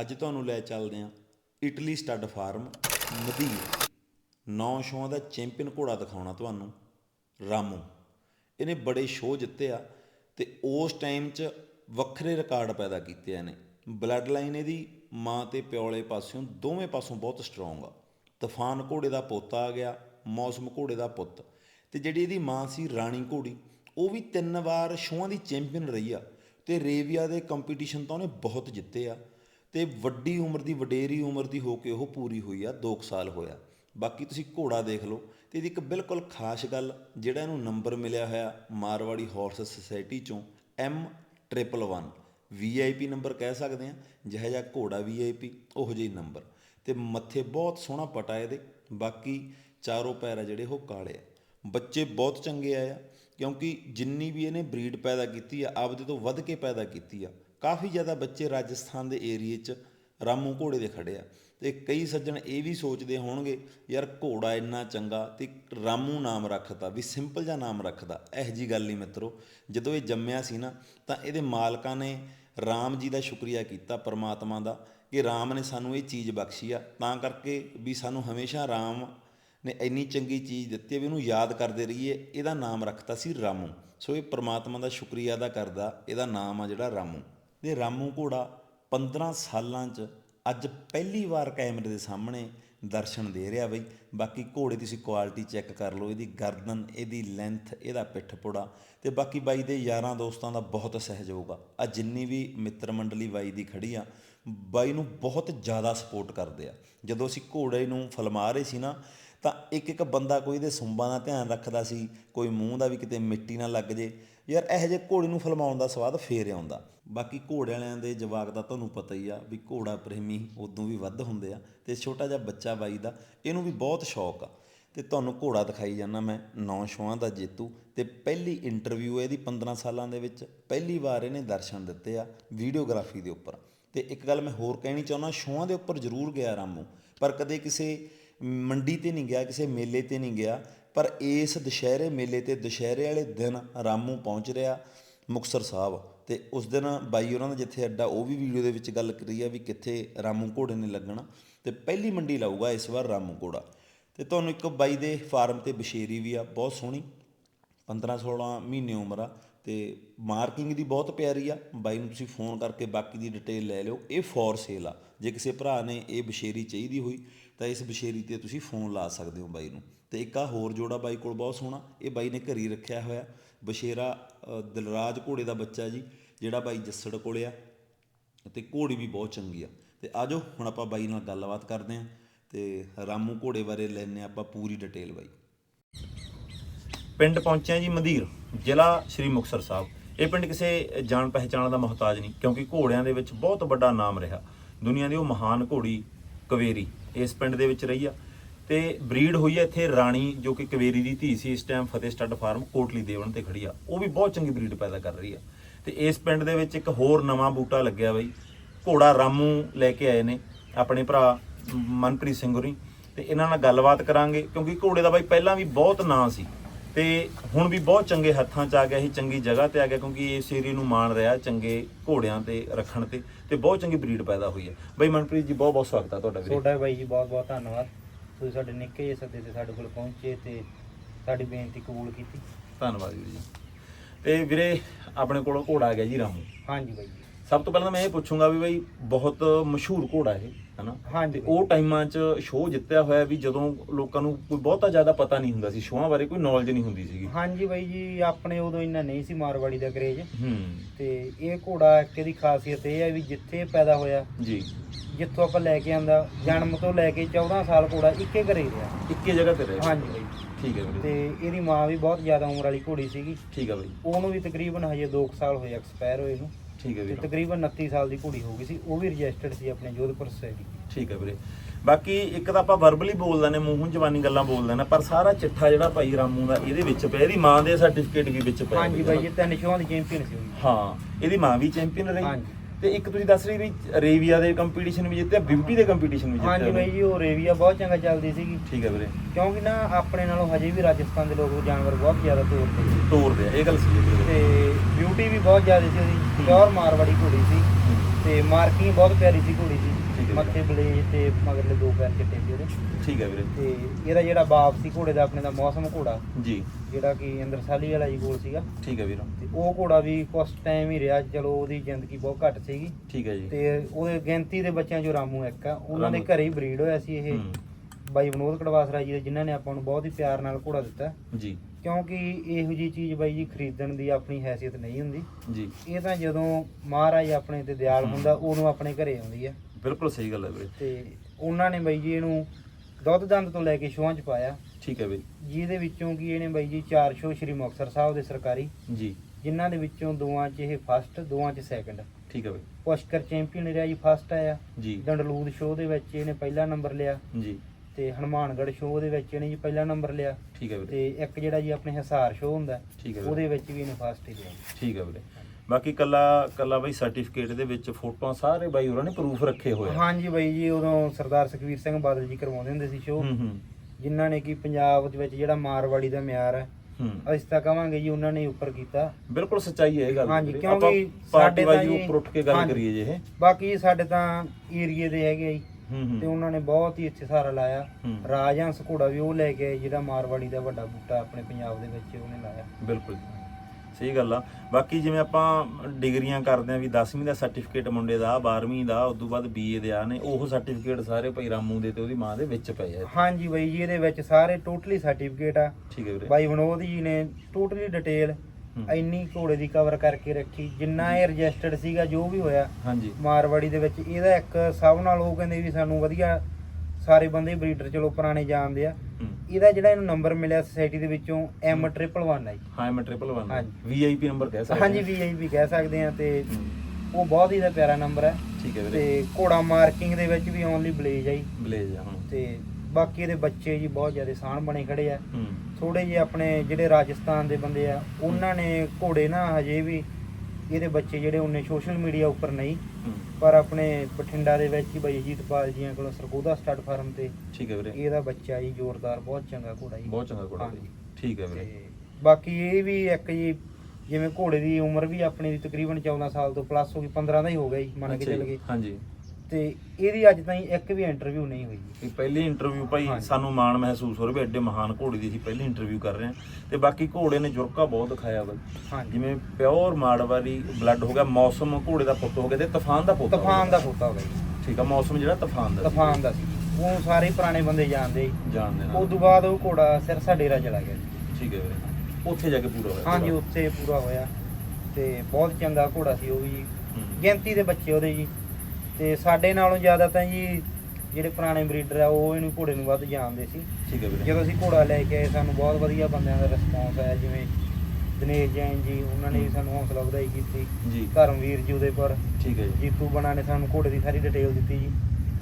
ਅੱਜ ਤੁਹਾਨੂੰ ਲੈ ਚੱਲਦੇ ਹਾਂ ਇਟਲੀ ਸਟੱਡ ਫਾਰਮ ਨਦੀਰ ਨੌ ਸ਼ੋਆਂ ਦਾ ਚੈਂਪੀਅਨ ਘੋੜਾ ਦਿਖਾਉਣਾ ਤੁਹਾਨੂੰ, ਰਾਮੂ। ਇਹਨੇ ਬੜੇ ਸ਼ੋਅ ਜਿੱਤੇ ਆ ਤੇ ਉਸ ਟਾਈਮ 'ਚ ਵੱਖਰੇ ਰਿਕਾਰਡ ਪੈਦਾ ਕੀਤੇ ਇਹਨੇ। ਬਲੱਡ ਲਾਈਨ ਇਹਦੀ ਮਾਂ ਤੇ ਪਿਓਲੇ ਪਾਸਿਓਂ, ਦੋਵੇਂ ਪਾਸੋਂ ਬਹੁਤ ਸਟਰੋਂਗ ਆ। ਤੂਫਾਨ ਘੋੜੇ ਦਾ ਪੋਤਾ ਆ ਗਿਆ, ਮੌਸਮ ਘੋੜੇ ਦਾ ਪੁੱਤ। ਤੇ ਜਿਹੜੀ ਇਹਦੀ ਮਾਂ ਸੀ ਰਾਣੀ ਘੋੜੀ, ਉਹ ਵੀ ਤਿੰਨ ਵਾਰ ਸ਼ੋਆਂ ਦੀ ਚੈਂਪੀਅਨ ਰਹੀ ਆ। ਤੇ ਰੇਵੀਆ ਦੇ ਕੰਪੀਟੀਸ਼ਨ ਤਾਂ ਉਹਨੇ ਬਹੁਤ ਜਿੱਤੇ ਆ। ਤੇ ਵੱਡੀ ਉਮਰ ਦੀ, ਵਡੇਰੀ ਉਮਰ ਦੀ ਹੋ ਕੇ ਉਹ ਪੂਰੀ ਹੋਈ ਆ 2 ਸਾਲ ਹੋਇਆ। ਬਾਕੀ ਤੁਸੀਂ ਘੋੜਾ ਦੇਖ ਲਓ, ਤੇ ਇਹਦੀ ਇੱਕ ਬਿਲਕੁਲ ਖਾਸ ਗੱਲ, ਜਿਹੜਾ ਇਹਨੂੰ ਨੰਬਰ ਮਿਲਿਆ ਹੋਇਆ ਮਾਰਵਾੜੀ ਹਾਰਸ ਸੁਸਾਇਟੀ ਚੋਂ, ਐਮ ਟ੍ਰਿਪਲ 1 ਵੀਆਈਪੀ ਨੰਬਰ ਕਹਿ ਸਕਦੇ ਆ, ਜਿਹੋ ਜਿਹਾ ਘੋੜਾ ਵੀਆਈਪੀ, ਉਹੋ ਜਿਹੀ ਨੰਬਰ। ਤੇ ਮੱਥੇ ਬਹੁਤ ਸੋਹਣਾ ਪਟਾ ਇਹਦੇ, ਬਾਕੀ ਚਾਰੋਂ ਪੈਰ ਆ ਜਿਹੜੇ ਉਹ ਕਾਲੇ ਆ। ਬੱਚੇ ਬਹੁਤ ਚੰਗੇ ਆਏ ਆ, ਕਿਉਂਕਿ ਜਿੰਨੀ ਵੀ ਇਹਨੇ ਬਰੀਡ ਪੈਦਾ ਕੀਤੀ ਆ, ਆਪਦੇ ਤੋਂ ਵੱਧ ਕੇ ਪੈਦਾ ਕੀਤੀ ਆ ਕਾਫੀ ਜ਼ਿਆਦਾ ਬੱਚੇ ਰਾਜਸਥਾਨ ਦੇ ਏਰੀਏ 'ਚ ਰਾਮੂ ਘੋੜੇ ਦੇ ਖੜੇ ਆ। ਤੇ ਕਈ ਸੱਜਣ ਇਹ ਵੀ ਸੋਚਦੇ ਹੋਣਗੇ, ਯਾਰ ਘੋੜਾ ਇੰਨਾ ਚੰਗਾ ਤੇ ਰਾਮੂ ਨਾਮ ਰੱਖਤਾ, ਵੀ ਸਿੰਪਲ ਜਿਹਾ ਨਾਮ ਰੱਖਦਾ ਇਹੋ ਜੀ ਗੱਲ ਨਹੀਂ ਮਿੱਤਰੋ, ਜਦੋਂ ਇਹ ਜੰਮਿਆ ਸੀ ਨਾ, ਤਾਂ ਇਹਦੇ ਮਾਲਕਾਂ ਨੇ ਰਾਮ ਜੀ ਦਾ ਸ਼ੁਕਰੀਆ ਕੀਤਾ ਪਰਮਾਤਮਾ ਦਾ ਕਿ ਰਾਮ ਨੇ ਸਾਨੂੰ ਇਹ ਚੀਜ਼ ਬਖਸ਼ੀ ਆ। ਤਾਂ ਕਰਕੇ ਵੀ ਸਾਨੂੰ ਹਮੇਸ਼ਾ ਰਾਮ ਨੇ ਇੰਨੀ ਚੰਗੀ ਚੀਜ਼ ਦਿੱਤੀ ਵੀ ਇਹਨੂੰ ਯਾਦ ਕਰਦੇ ਰਹੀਏ, ਇਹਦਾ ਨਾਮ ਰੱਖਤਾ ਸੀ ਰਾਮੂ। ਸੋ ਇਹ ਪਰਮਾਤਮਾ ਦਾ ਸ਼ੁਕਰੀਆ ਅਦਾ ਕਰਦਾ, ਇਹਦਾ ਨਾਮ ਆ ਜਿਹੜਾ ਰਾਮੂ। ਤੇ ਰਾਮੂ ਘੋੜਾ 15 ਸਾਲਾਂ 'ਚ ਅੱਜ ਪਹਿਲੀ ਵਾਰ ਕੈਮਰੇ ਦੇ ਸਾਹਮਣੇ ਦਰਸ਼ਨ ਦੇ ਰਿਹਾ ਬਈ। ਬਾਕੀ ਘੋੜੇ ਦੀ ਤੁਸੀਂ ਕੁਆਲਿਟੀ ਚੈੱਕ ਕਰ ਲਓ, ਇਹਦੀ ਗਰਦਨ, ਇਹਦੀ ਲੈਂਥ ਇਹਦਾ ਪਿੱਠ ਪੁੜਾ ਤੇ ਬਾਕੀ ਬਾਈ ਦੇ ਯਾਰਾਂ ਦੋਸਤਾਂ ਦਾ ਬਹੁਤ ਸਹਿਯੋਗ ਆ। ਆ ਜਿੰਨੀ ਵੀ ਮਿੱਤਰ ਮੰਡਲੀ ਬਾਈ ਦੀ ਖੜੀ ਆ, ਬਾਈ ਨੂੰ ਬਹੁਤ ਜ਼ਿਆਦਾ ਸਪੋਰਟ ਕਰਦੇ ਆ। ਜਦੋਂ ਅਸੀਂ ਘੋੜੇ ਨੂੰ ਫਲਮਾ ਰਹੇ ਸੀ ਨਾ, ਤਾਂ ਇੱਕ ਇੱਕ ਬੰਦਾ ਕੋਈ ਇਹਦੇ ਸੁੰਬਾਂ ਦਾ ਧਿਆਨ ਰੱਖਦਾ ਸੀ, ਕੋਈ ਮੂੰਹ ਦਾ ਵੀ ਕਿਤੇ ਮਿੱਟੀ ਨਾ ਲੱਗ ਜੇ। ਯਾਰ ਇਹੋ ਜਿਹੇ ਘੋੜੇ ਨੂੰ ਫਲਮਾਉਣ ਦਾ ਸਵਾਦ ਫੇਰ ਆਉਂਦਾ। ਬਾਕੀ ਘੋੜੇ ਵਾਲਿਆਂ ਦੇ ਜਵਾਕ ਦਾ ਤੁਹਾਨੂੰ ਪਤਾ ਹੀ ਆ ਵੀ ਘੋੜਾ ਪ੍ਰੇਮੀ ਉਦੋਂ ਵੀ ਵੱਧ ਹੁੰਦੇ ਆ ਤੇ ਛੋਟਾ ਜਿਹਾ ਬੱਚਾ ਬਾਈ ਦਾ, ਇਹਨੂੰ ਵੀ ਬਹੁਤ ਸ਼ੌਕ ਆ। ਤੇ ਤੁਹਾਨੂੰ ਘੋੜਾ ਦਿਖਾਈ ਜਾਂਦਾ ਮੈਂ ਨੌ ਸ਼ੋਆਂ ਦਾ ਜੇਤੂ ਤੇ ਪਹਿਲੀ ਇੰਟਰਵਿਊ ਇਹਦੀ 15 ਸਾਲਾਂ ਦੇ ਵਿੱਚ ਪਹਿਲੀ ਵਾਰ ਇਹਨੇ ਦਰਸ਼ਨ ਦਿੱਤੇ ਆ ਵੀਡੀਓਗ੍ਰਾਫੀ ਦੇ ਉੱਪਰ। ਤੇ ਇੱਕ ਗੱਲ ਮੈਂ ਹੋਰ ਕਹਿਣੀ ਚਾਹੁੰਦਾ, ਸ਼ੋਆਂ ਦੇ ਉੱਪਰ ਜ਼ਰੂਰ ਗਿਆ ਰਾਮੂ, ਪਰ ਕਦੇ ਕਿਸੇ ਮੰਡੀ ਤੇ ਨਹੀਂ ਗਿਆ, ਕਿਸੇ ਮੇਲੇ ਤੇ ਨਹੀਂ ਗਿਆ, ਪਰ ਇਸ ਦੁਸ਼ਹਿਰੇ ਮੇਲੇ ਤੇ ਦੁਸ਼ਹਿਰੇ ਵਾਲੇ ਦਿਨ ਰਾਮੂ ਪਹੁੰਚ ਰਿਹਾ ਮੁਕਸਰ ਸਾਹਿਬ। ਤੇ ਉਸ ਦਿਨ ਬਾਈ ਉਹਨਾਂ ਦਾ ਜਿੱਥੇ ਅੱਡਾ, ਉਹ ਵੀ ਵੀਡੀਓ ਦੇ ਵਿੱਚ ਗੱਲ ਕਰੀ ਆ ਵੀ ਕਿੱਥੇ ਰਾਮੂ ਘੋੜੇ ਨੇ ਲੱਗਣਾ। ਤੇ ਪਹਿਲੀ ਮੰਡੀ ਲਾਊਗਾ ਇਸ ਵਾਰ ਰਾਮੂ ਘੋੜਾ। ਤੇ ਤੁਹਾਨੂੰ ਇੱਕ ਬਾਈ ਦੇ ਫਾਰਮ ਤੇ ਬਸ਼ੇਰੀ ਵੀ ਆ, ਬਹੁਤ ਸੋਹਣੀ। 15 16 ਮਹੀਨੇ ਉਮਰ ਆ ਤੇ ਮਾਰਕਿੰਗ ਦੀ ਬਹੁਤ ਪਿਆਰੀ ਆ। ਬਾਈ ਨੂੰ ਤੁਸੀਂ ਫੋਨ ਕਰਕੇ ਬਾਕੀ ਦੀ ਡਿਟੇਲ ਲੈ ਲਿਓ। ਇਹ ਫੋਰ ਸੇਲ ਆ। ਜੇ ਕਿਸੇ ਭਰਾ ਨੇ ਇਹ ਬਸ਼ੇਰੀ ਚਾਹੀਦੀ ਹੋਈ, ਤਾਂ ਇਸ ਬਸ਼ੇਰੀ ਤੇ ਤੁਸੀਂ ਫੋਨ ਲਾ ਸਕਦੇ ਹੋ ਬਾਈ ਨੂੰ। ਤੇ ਇੱਕ ਆ ਹੋਰ ਜੋੜਾ ਬਾਈ ਕੋਲ ਬਹੁਤ ਸੋਹਣਾ। ਇਹ ਬਾਈ ਨੇ ਘਰੀ ਰੱਖਿਆ ਹੋਇਆ। ਬਸ਼ੇਰਾ ਦਿਲਰਾਜ ਘੋੜੇ ਦਾ ਬੱਚਾ ਜੀ, ਜਿਹੜਾ ਬਾਈ ਜੱਸੜ ਕੋਲੇ ਆ ਤੇ ਘੋੜੀ ਵੀ ਬਹੁਤ ਚੰਗੀ ਆ। ਤੇ ਆਜੋ, ਹੁਣ ਆਪਾਂ ਬਾਈ ਨਾਲ ਗੱਲਬਾਤ ਕਰਦੇ ਆਂ ਤੇ ਰਾਮੂ ਘੋੜੇ ਬਾਰੇ ਲੈਣੇ ਆਪਾਂ ਪੂਰੀ ਡਿਟੇਲ ਬਾਈ। ਪਿੰਡ ਪਹੁੰਚਿਆ ਜੀ ਮਧੀਰ ਜ਼ਿਲ੍ਹਾ ਸ਼੍ਰੀ ਮੁਕਤਸਰ ਸਾਹਿਬ। ਇਹ ਪਿੰਡ ਕਿਸੇ ਜਾਣ ਪਹਿਚਾਣ ਦਾ ਮੁਹਤਾਜ ਨਹੀਂ, ਕਿਉਂਕਿ ਘੋੜਿਆਂ ਦੇ ਵਿੱਚ ਬਹੁਤ ਵੱਡਾ ਨਾਮ ਰਿਹਾ। ਦੁਨੀਆ ਦੀ ਉਹ ਮਹਾਨ ਘੋੜੀ ਕਵੇਰੀ ਇਸ ਪਿੰਡ ਦੇ ਵਿੱਚ ਰਹੀ ਆ। ਤੇ ਬਰੀਡ ਹੋਈ ਹੈ ਇੱਥੇ ਰਾਣੀ, ਜੋ ਕਿ ਕਵੇਰੀ ਦੀ ਧੀ ਸੀ, ਇਸ ਟਾਈਮ ਫਤਿਹ ਸਟੱਡ ਫਾਰਮ ਕੋਟਲੀ ਦੇਵਨ ਤੇ ਖੜੀ ਆ। ਉਹ ਵੀ ਬਹੁਤ ਚੰਗੀ ਬਰੀਡ ਪੈਦਾ ਕਰ ਰਹੀ ਆ। ਤੇ ਇਸ ਪਿੰਡ ਦੇ ਵਿੱਚ ਇੱਕ ਹੋਰ ਨਵਾਂ ਬੂਟਾ ਲੱਗਿਆ ਬਈ, ਘੋੜਾ ਰਾਮੂ ਲੈ ਕੇ ਆਏ ਨੇ, ਆਪਣੇ ਭਰਾ ਮਨਪ੍ਰੀਤ ਸਿੰਘ ਹੋਰੀ। ਤੇ ਇਹਨਾਂ ਨਾਲ ਗੱਲਬਾਤ ਕਰਾਂਗੇ, ਕਿਉਂਕਿ ਘੋੜੇ ਦਾ ਬਾਈ ਪਹਿਲਾਂ ਵੀ ਬਹੁਤ ਨਾਂ ਸੀ, ਤੇ ਹੁਣ ਵੀ ਬਹੁਤ ਚੰਗੇ ਹੱਥਾਂ 'ਚ ਆ ਗਿਆ ਸੀ, ਚੰਗੀ ਜਗ੍ਹਾ ਤੇ ਆ ਗਿਆ, ਕਿਉਂਕਿ ਇਸ ਏਰੀਏ ਨੂੰ ਮਾਣ ਰਿਹਾ ਚੰਗੇ ਘੋੜਿਆਂ ਤੇ ਰੱਖਣ ਤੇ ਤੇ ਬਹੁਤ ਚੰਗੀ ਬਰੀਡ ਪੈਦਾ ਹੋਈ ਹੈ ਬਾਈ ਮਨਪ੍ਰੀਤ ਜੀ ਬਹੁਤ ਬਹੁਤ ਸਵਾਗਤ ਆ ਤੁਹਾਡਾ ਵੀਰੇ। ਤੁਹਾਡਾ ਬਾਈ ਜੀ ਬਹੁਤ ਬਹੁਤ ਧੰਨਵਾਦ। ਤੁਸੀਂ ਸਾਡੇ ਨਿੱਕੇ ਜਿਹੇ ਸੱਦੇ ਤੇ ਸਾਡੇ ਕੋਲ ਪਹੁੰਚੇ ਤੇ ਸਾਡੀ ਬੇਨਤੀ ਕਬੂਲ ਕੀਤੀ। ਧੰਨਵਾਦ ਵੀਰ ਜੀ। ਤੇ ਵੀਰੇ ਆਪਣੇ ਕੋਲ ਘੋੜਾ ਗਿਆ ਜੀ ਰਾਮੂ ਹਾਂਜੀ ਬਾਈ ਜੀ। ਸਭ ਤੋਂ ਪਹਿਲਾਂ ਤਾਂ ਮੈਂ ਇਹ ਪੁੱਛੂੰਗਾ ਵੀ ਬਾਈ ਬਹੁਤ ਮਸ਼ਹੂਰ ਘੋੜਾ ਇਹ ਹਨਾ? ਹਾਂਜੀ ਤੇ ਉਹ ਟਾਈਮਾਂ 'ਚ ਸ਼ੋਅ ਜਿੱਤਿਆ ਹੋਇਆ ਵੀ ਜਦੋਂ ਲੋਕਾਂ ਨੂੰ ਕੋਈ ਬਹੁਤਾ ਜ਼ਿਆਦਾ ਪਤਾ ਨਹੀਂ ਹੁੰਦਾ ਸੀ ਸ਼ੋਆਂ ਬਾਰੇ ਕੋਈ ਨੌਲੇਜ ਨਹੀਂ ਹੁੰਦੀ ਸੀਗੀ। ਹਾਂਜੀ ਬਾਈ ਜੀ ਆਪਣੇ ਉਦੋਂ ਇੰਨਾ ਨਹੀਂ ਸੀ ਮਾਰਵਾੜੀ ਦਾ ਕਰੇਜ ਹੂੰ। ਤੇ ਇਹ ਘੋੜਾ ਇੱਕ ਇਹਦੀ ਖਾਸੀਅਤ ਇਹ ਹੈ ਵੀ ਜਿੱਥੇ ਪੈਦਾ ਹੋਇਆ ਜੀ। ਜਿੱਥੋਂ ਆਪਾਂ ਲੈ ਕੇ ਆਂਦਾ ਜਨਮ ਤੋਂ ਲੈ ਕੇ 14 ਸਾਲ ਘੋੜਾ ਇੱਕੇ ਘਰੇ ਰਿਹਾ। ਇੱਕੇ ਜਗ੍ਹਾ ਤੇ ਰਹੇ। ਹਾਂਜੀ ਬਾਈ। ਠੀਕ ਹੈ ਵੀਰੇ। ਤੇ ਇਹਦੀ ਮਾਂ ਵੀ ਬਹੁਤ ਜ਼ਿਆਦਾ ਉਮਰ ਵਾਲੀ ਘੋੜੀ ਸੀਗੀ। ਠੀਕ ਹੈ ਬਾਈ। ਉਹਨੂੰ ਵੀ ਤਕਰੀਬਨ ਹਜੇ 2 ਸਾਲ ਹੋਏ ਐਕਸਪਾਇਰ ਹੋਏ ਨੂੰ। ਠੀਕ ਹੈ ਵੀਰੇ। ਤਕਰੀਬਨ 29 ਸਾਲ ਦੀ ਘੋੜੀ ਹੋ ਗਈ ਸੀ। ਉਹ ਵੀ ਰਜਿਸਟਰਡ ਸੀ ਆਪਣੇ ਜੋਧਪੁਰ ਸੋਸਾਇਟੀ ਠੀਕ ਹੈ ਵੀਰੇ। ਬਾਕੀ ਇੱਕ ਤਾਂ ਆਪਾਂ ਵਰਬਲੀ ਬੋਲਦੇ ਨੇ ਮੂੰਹੋਂ ਜ਼ਬਾਨੀ ਗੱਲਾਂ ਬੋਲਦੇ ਨੇ ਪਰ ਸਾਰਾ ਚਿੱਠਾ ਜਿਹੜਾ ਭਾਈ ਰਾਮੂ ਦਾ ਇਹਦੇ ਵਿੱਚ ਪਿਆ ਇਹਦੀ ਮਾਂ ਦੇ ਸਰਟੀਫਿਕੇਟ ਵੀ ਵਿੱਚ ਪਏ ਹਾਂਜੀ ਬਾਈ? ਜੀ ਤਿੰਨ ਸ਼ੋਆਂ ਦੀ ਚੈਂਪੀਅਨ ਸੀ ਉਹ। ਹਾਂ ਇਹਦੀ ਮਾਂ ਵੀ ਚੈਂਪੀਅਨ ਰਹੀ। ਹਾਂਜੀ। ਤੇ ਇੱਕ ਤੁਸੀਂ ਦੱਸ ਰਹੀ ਵੀ ਰੇਵੀਆ ਦੇ ਕੰਪੀਟੀਸ਼ਨ ਵੀ ਜਿੱਤਿਆ ਬਿਊਟੀ ਦੇ ਕੰਪੀਟੀਸ਼ਨ ਵੀ ਜਿੱਤਿਆ ਹਾਂਜੀ। ਬਾਈ ਜੀ ਉਹ ਰੇਵੀਆ ਬਹੁਤ ਚੰਗਾ ਚੱਲਦੀ ਸੀਗੀ। ਠੀਕ ਹੈ ਵੀਰੇ। ਕਿਉਂਕਿ ਨਾ ਆਪਣੇ ਨਾਲੋਂ ਹਜੇ ਵੀ ਰਾਜਸਥਾਨ ਦੇ ਲੋਕ ਜਾਨਵਰ ਬਹੁਤ ਜ਼ਿਆਦਾ ਤੋਰਦੇ ਸੀ। ਤੋਰਦੇ ਆ ਇਹ ਗੱਲ ਸੀ ਤੇ ਬਿਊਟੀ ਵੀ ਬਹੁਤ ਜ਼ਿਆਦਾ ਸੀ ਉਹਦੀ। ਪਿਓਰ ਮਾਰਵਾੜੀ ਘੋੜੀ ਸੀ। ਤੇ ਮਾਰਕਿੰਗ ਬਹੁਤ ਪਿਆਰੀ ਸੀ ਘੋੜੀ ਦੀ। ਵੀਰੇ। ਮੱਥੇ ਬਲੇਜ ਤੇ ਮਗਰਲੇ ਦੋ ਪੈਰ ਚਿੱਟੇ ਸੀ ਉਹਦੇ। ਠੀਕ ਹੈ ਵੀਰੇ। ਤੇ ਇਹਦਾ ਜਿਹੜਾ ਬਾਪ ਸੀ ਘੋੜੇ ਦਾ ਆਪਣੇ ਦਾ ਮੌਸਮ ਘੋੜਾ ਜੀ। ਜਿਹੜਾ ਕਿ ਅੰਦਰਸਾਲੀ ਵਾਲਾ ਜੀ ਕੋਲ ਸੀਗਾ। ਠੀਕ ਹੈ ਵੀਰ। ਤੇ ਉਹ ਘੋੜਾ ਵੀ ਕੁਛ ਟਾਈਮ ਹੀ ਰਿਹਾ ਚਲੋ ਉਹਦੀ ਜ਼ਿੰਦਗੀ ਬਹੁਤ ਘੱਟ ਸੀਗੀ। ਠੀਕ ਹੈ ਜੀ। ਤੇ ਉਹਦੇ ਗਿਣਤੀ ਦੇ ਬੱਚਿਆਂ ਚੋਂ ਰਾਮੂ ਇੱਕ ਆ। ਉਹਨਾਂ ਦੇ। ਘਰੇ ਹੀ ਬਰੀਡ ਹੋਇਆ ਸੀ ਇਹ। ਹੂੰ, ਬਾਈ ਵਿਨੋਦ ਕੜਵਾਸਰਾ ਜੀ ਦੇ ਜਿਨ੍ਹਾਂ ਨੇ ਆਪਾਂ ਨੂੰ ਬਹੁਤ ਹੀ ਪਿਆਰ ਨਾਲ ਘੋੜਾ ਦਿੱਤਾ। ਜੀ। ਕਿਉਂਕਿ ਇਹੋ ਜੀ ਚੀਜ਼ ਬਾਈ ਜੀ ਖਰੀਦਣ ਦੀ ਆਪਣੀ ਹੈਸੀਅਤ ਨਹੀਂ ਹੁੰਦੀ। ਜੀ। ਇਹ ਤਾਂ ਜਦੋਂ ਮਹਾਰਾਜ ਆਪਣੇ ਤੇ ਦਿਆਲ ਹੁੰਦਾ ਉਦੋਂ ਆਪਣੇ ਘਰੇ ਆਉਂਦੀ ਆ। ਬਿਲਕੁਲ ਸਹੀ ਗੱਲ ਹੈ ਵੀਰੇ ਤੇ ਉਹਨਾਂ ਨੇ ਬਾਈ ਜੀ ਇਹਨੂੰ ਦੁੱਧ ਦੰਦ ਤੋਂ ਲੈ ਕੇ ਸ਼ੋਆਂ ਚ ਪਾਇਆ। ਠੀਕ ਹੈ ਵੀਰੇ ਜਿਹਦੇ ਵਿੱਚੋਂ ਕੀ ਇਹਨੇ ਬਾਈ ਜੀ ਚਾਰ ਸ਼ੋਅ ਸ਼੍ਰੀ ਮੁਕਤਸਰ ਸਾਹਿਬ ਦੇ ਸਰਕਾਰੀ। ਜੀ। ਜਿਨ੍ਹਾਂ ਦੇ ਵਿੱਚੋਂ ਦੋਵਾਂ 'ਚ ਇਹ ਫਸਟ ਦੋਵਾਂ 'ਚ ਸੈਕੰਡ ਠੀਕ ਹੈ ਵੀਰੇ ਪੁਸ਼ਕਰ ਚੈਂਪੀਅਨ ਰਿਹਾ ਜੀ ਫਸਟ ਆਇਆ। ਜੀ। ਦੰਡਲੂਦ ਸ਼ੋਅ ਦੇ ਵਿੱਚ ਇਹਨੇ ਪਹਿਲਾ ਨੰਬਰ ਲਿਆ। ਜੀ। ਤੇ ਹਨੂਮਾਨਗੜ੍ਹ ਸ਼ੋਅ ਦੇ ਵਿੱਚ ਇਹਨੇ ਜੀ ਪਹਿਲਾ ਨੰਬਰ ਲਿਆ। ਠੀਕ ਹੈ ਵੀਰੇ ਤੇ ਇੱਕ ਜਿਹੜਾ ਜੀ ਆਪਣੇ ਹਿਸਾਰ ਸ਼ੋਅ ਹੁੰਦਾ ਠੀਕ ਹੈ ਵੀਰੇ ਉਹਦੇ ਵਿੱਚ ਵੀ ਇਹਨੇ ਫਸਟ ਹੀ ਲਿਆ। ਠੀਕ ਹੈ ਵੀਰੇ ਬਾਕੀ ਕੱਲਾ ਕੱਲਾ ਬਾਈ ਸਰਟੀਫਿਕੇਟ ਦੇ ਵਿੱਚ ਫੋਟੋਆਂ ਸਾਰੇ ਬਾਈ ਹੋਰਾਂ ਨੇ ਪ੍ਰੂਫ ਰੱਖੇ ਹੋਏ ਆ। ਹਾਂਜੀ ਬਾਈ ਜੀ ਉਦੋਂ ਸਰਦਾਰ ਸੁਖਵੀਰ ਸਿੰਘ ਬਾਦਲ ਜੀ ਕਰਵਾਉਂਦੇ ਹੁੰਦੇ ਸੀ ਸ਼ੋਅ ਹੂੰ ਹੂੰ। ਜਿਨ੍ਹਾਂ ਨੇ ਕਿ ਪੰਜਾਬ ਦੇ ਵਿੱਚ ਜਿਹੜਾ ਮਾਰਵਾੜੀ ਦਾ ਮਿਆਰ ਹੈ ਹੂੰ। ਅਸੀਂ ਤਾਂ ਕਵਾਂਗੇ ਜੀ ਉਹਨਾਂ ਨੇ ਹੀ ਉੱਪਰ ਕੀਤਾ। ਬਿਲਕੁਲ ਸੱਚਾਈ ਹੈ ਇਹ ਗੱਲ। ਹਾਂਜੀ। ਕਿਉਂਕਿ ਸਾਡੇ ਤਾਂ ਜੀ- ਉੱਪਰ ਉੱਠ ਕੇ ਗੱਲ ਹਾਂਜੀ। ਕਰੀਏ ਜੇ ਇਹ। ਬਾਕੀ ਜੀ ਸਾਡੇ ਤਾਂ ਏਰੀਏ ਦੇ ਹੈਗੇ ਜੀ। ਹੂੰ ਤੇ ਹੂੰ ਉਹਨਾਂ ਨੇ ਬਹੁਤ ਹੀ ਇੱਥੇ ਸਹਾਰਾ ਲਾਇਆ। ਹੂੰ। ਰਾਜਹੰਸ ਘੋੜਾ ਵੀ ਉਹ ਲੈ ਕੇ ਆਏ ਜਿਹੜਾ ਮਾਰਵਾੜੀ ਦਾ ਵੱਡਾ ਬੂਟਾ ਆਪਣੇ ਪੰਜਾਬ ਦੇ ਵਿੱਚ ਉਹਨੇ ਲਾਇਆ। ਬਿਲਕੁਲ ਸਹੀ ਗੱਲ ਆ। ਬਾਕੀ ਜਿਵੇਂ ਆਪਾਂ ਡਿਗਰੀਆਂ ਕਰਦੇ ਆ ਵੀ 10ਵੀਂ ਦਾ ਸਰਟੀਫਿਕੇਟ ਮੁੰਡੇ ਦਾ 12ਵੀਂ ਦਾ ਉਸ ਤੋਂ ਬਾਅਦ ਬੀਏ ਦੇ ਆ ਨੇ ਉਹ ਸਰਟੀਫਿਕੇਟ ਸਾਰੇ ਭਾਈ ਰਾਮੂ ਦੇ ਤੇ ਉਹਦੀ ਮਾਂ ਦੇ ਵਿੱਚ ਪਏ ਆ। ਹਾਂਜੀ ਬਾਈ ਜੀ ਇਹਦੇ ਵਿੱਚ ਸਾਰੇ ਟੋਟਲੀ ਸਰਟੀਫਿਕੇਟ ਆ। ਠੀਕ ਹੈ ਵੀਰੇ। ਬਾਈ ਵਿਨੋਦ ਜੀ ਨੇ ਟੋਟਲੀ ਡਿਟੇਲ। ਇੰਨੀ ਘੋੜੇ ਦੀ ਕਵਰ ਕਰਕੇ ਰੱਖੀ ਜਿੰਨਾ ਇਹ ਰਜਿਸਟਰਡ ਸੀਗਾ ਜੋ ਵੀ ਹੋਇਆ ਹਾਂਜੀ। ਮਾਰਵਾੜੀ ਦੇ ਵਿੱਚ ਇਹਦਾ ਇੱਕ ਸਭ ਨਾਲ ਉਹ ਕਹਿੰਦੇ ਵੀ ਸਾਨੂੰ ਵਧੀਆ ਸਾਰੇ ਬੰਦੇ ਬਰੀਡਰ ਚਲੋ ਪੁਰਾਣੇ ਜਾਣਦੇ ਆ। ਹੂੰ। ਇਹਦਾ ਜਿਹੜਾ ਇਹਨੂੰ ਨੰਬਰ ਮਿਲਿਆ ਸੋਸਾਇਟੀ ਦੇ ਵਿੱਚੋਂ M111 ਆ ਜੀ। ਹਾਂ ਮੈਂ ਟ੍ਰਿਪਲ 1 ਹਾਂਜੀ। ਵੀਆਈਪੀ ਨੰਬਰ ਕਹਿ ਸਕਦੇ ਹਾਂਜੀ ਹਾਂ। ਵੀਆਈਪੀ ਕਹਿ ਸਕਦੇ ਆ ਤੇ ਹੂੰ। ਉਹ ਬਹੁਤ ਹੀ ਦਾ ਪਿਆਰਾ ਨੰਬਰ ਹੈ ਠੀਕ ਹੈ ਵੀਰੇ। ਤੇ ਘੋੜਾ ਮਾਰਕਿੰਗ ਦੇ ਵਿੱਚ ਵੀ ਓਨਲੀ ਬਲੇਜ ਆ ਜੀ। ਬਲੇਜ ਆ ਹਾਂ। ਤੇ ਬਾਕੀ ਇਹਦੇ ਬੱਚੇ ਜੀ ਬਹੁਤ ਜ਼ਿਆਦਾ ਸਾਣ ਬਣੇ ਖੜੇ ਆ। ਹੂੰ। ਥੋੜੇ ਜਿਹੇ ਆਪਣੇ ਜਿਹੜੇ ਰਾਜਸਥਾਨ ਦੇ ਬੰਦੇ ਆ ਉਹਨਾਂ ਨੇ ਘੋੜੇ ਨਾ ਹਜੇ ਵੀ ਇਹਦੇ ਬੱਚੇ ਜਿਹੜੇ ਉਹਨੇ ਸੋਸ਼ਲ ਮੀਡੀਆ ਉੱਪਰ ਨਹੀਂ ਪਰ ਆਪਣੇ ਬਠਿੰਡਾ ਦੇ ਵਿੱਚ ਹੀ ਬਾਈ ਜੀਤਪਾਲ ਜੀਆਂ ਕੋਲੋਂ ਸਰਗੋਦਾ ਸਟੱਡ ਫਾਰਮ ਤੇ ਠੀਕ ਹੈ ਵੀਰੇ। ਇਹਦਾ ਬੱਚਾ ਜੀ ਜ਼ੋਰਦਾਰ ਬਹੁਤ ਚੰਗਾ ਘੋੜਾ ਜੀ। ਬਹੁਤ ਚੰਗਾ ਕੋੜਾ ਹਾਂਜੀ। ਠੀਕ ਹੈ ਵੀਰੇ। ਬਾਕੀ ਇਹ ਵੀ ਇੱਕ ਜੀ ਜਿਵੇਂ ਘੋੜੇ ਦੀ ਉਮਰ ਵੀ ਆਪਣੀ ਦੀ ਤਕਰੀਬਨ 14 ਸਾਲ ਤੋਂ ਪਲੱਸ ਹੋ ਗਈ 15 ਦਾ ਹੀ ਹੋ ਗਿਆ ਜੀ ਮੰਨ ਕੇ ਚੱਲ ਜੀ, ਗਏ। ਹਾਂਜੀ। ਤੇ ਇਹਦੀ ਅੱਜ ਤਾਈਂ ਇੱਕ ਵੀ ਇੰਟਰਵਿਊ ਨਹੀਂ ਹੋਈ ਇਹ ਪਹਿਲੀ ਇੰਟਰਵਿਊ ਭਾਈ। ਸਾਨੂੰ ਮਾਣ ਮਹਿਸੂਸ ਹੋ ਰਿਹਾ ਵੀ ਐਡੇ ਮਹਾਨ ਘੋੜੇ ਦੀ ਅਸੀਂ ਪਹਿਲੀ ਇੰਟਰਵਿਊ ਕਰ ਰਹੇ ਹਾਂ ਤੇ ਬਾਕੀ ਘੋੜੇ ਨੇ ਜੁਰਕਾ ਬਹੁਤ ਦਿਖਾਇਆ ਬਾਈ ਹਾਂਜੀ ਜਿਵੇਂ ਪਿਓਰ ਮਾੜਵਾਰੀ ਬਲੱਡ ਹੋ ਗਿਆ ਮੌਸਮ ਘੋੜੇ ਦਾ ਪੁੱਤ ਹੋ ਗਿਆ ਤੇ ਤੂਫਾਨ ਦਾ ਪੁੱਤ। ਤੂਫਾਨ ਦਾ ਪੋਤਾ ਹੋ ਗਿਆ ਠੀਕ ਆ ਮੌਸਮ ਜਿਹੜਾ ਤੂਫਾਨ ਦਾ। ਤੂਫਾਨ ਦਾ ਸੀ ਉਹ ਸਾਰੇ ਪੁਰਾਣੇ ਬੰਦੇ ਜਾਣਦੇ ਜਾਣਦੇ ਉਸ ਤੋਂ ਬਾਅਦ ਉਹ ਘੋੜਾ ਸਿਰਸਾ ਡੇਰਾ ਚਲਾ ਗਿਆ। ਠੀਕ ਹੈ ਵੀਰੇ ਉੱਥੇ ਜਾ ਕੇ ਪੂਰਾ ਹੋਇਆ ਹਾਂਜੀ। ਉੱਥੇ ਪੂਰਾ ਹੋਇਆ ਤੇ ਬਹੁਤ ਚੰਗਾ ਘੋੜਾ ਸੀ ਉਹ ਵੀ। ਗਿਣਤੀ ਦੇ ਬੱਚੇ ਉਹਦੇ ਜੀ ਤੇ ਸਾਡੇ ਨਾਲੋਂ ਜ਼ਿਆਦਾ ਤਾਂ ਜੀ ਜਿਹੜੇ ਪੁਰਾਣੇ ਬਰੀਡਰ ਆ ਉਹ ਇਹਨੂੰ ਘੋੜੇ ਨੂੰ ਵੱਧ ਜਾਣਦੇ ਸੀ। ਠੀਕ ਹੈ ਵੀਰੇ। ਜਦੋਂ ਅਸੀਂ ਘੋੜਾ ਲੈ ਕੇ ਆਏ ਸਾਨੂੰ ਬਹੁਤ ਵਧੀਆ ਬੰਦਿਆਂ ਦਾ ਰਿਸਪੌਂਸ ਆਇਆ ਜਿਵੇਂ ਦਿਨੇਸ਼ ਜੈਨ ਜੀ ਉਹਨਾਂ ਨੇ ਸਾਨੂੰ ਹੌਸਲਾ ਵਧਾਈ ਕੀਤੀ। ਜੀ। ਧਰਮਵੀਰ ਜੀ ਉਹਦੇ ਪਰ। ਠੀਕ ਹੈ ਜੀ। ਜੀਤੂ ਬਣਾ ਨੇ ਸਾਨੂੰ ਘੋੜੇ ਦੀ ਸਾਰੀ ਡਿਟੇਲ ਦਿੱਤੀ ਜੀ।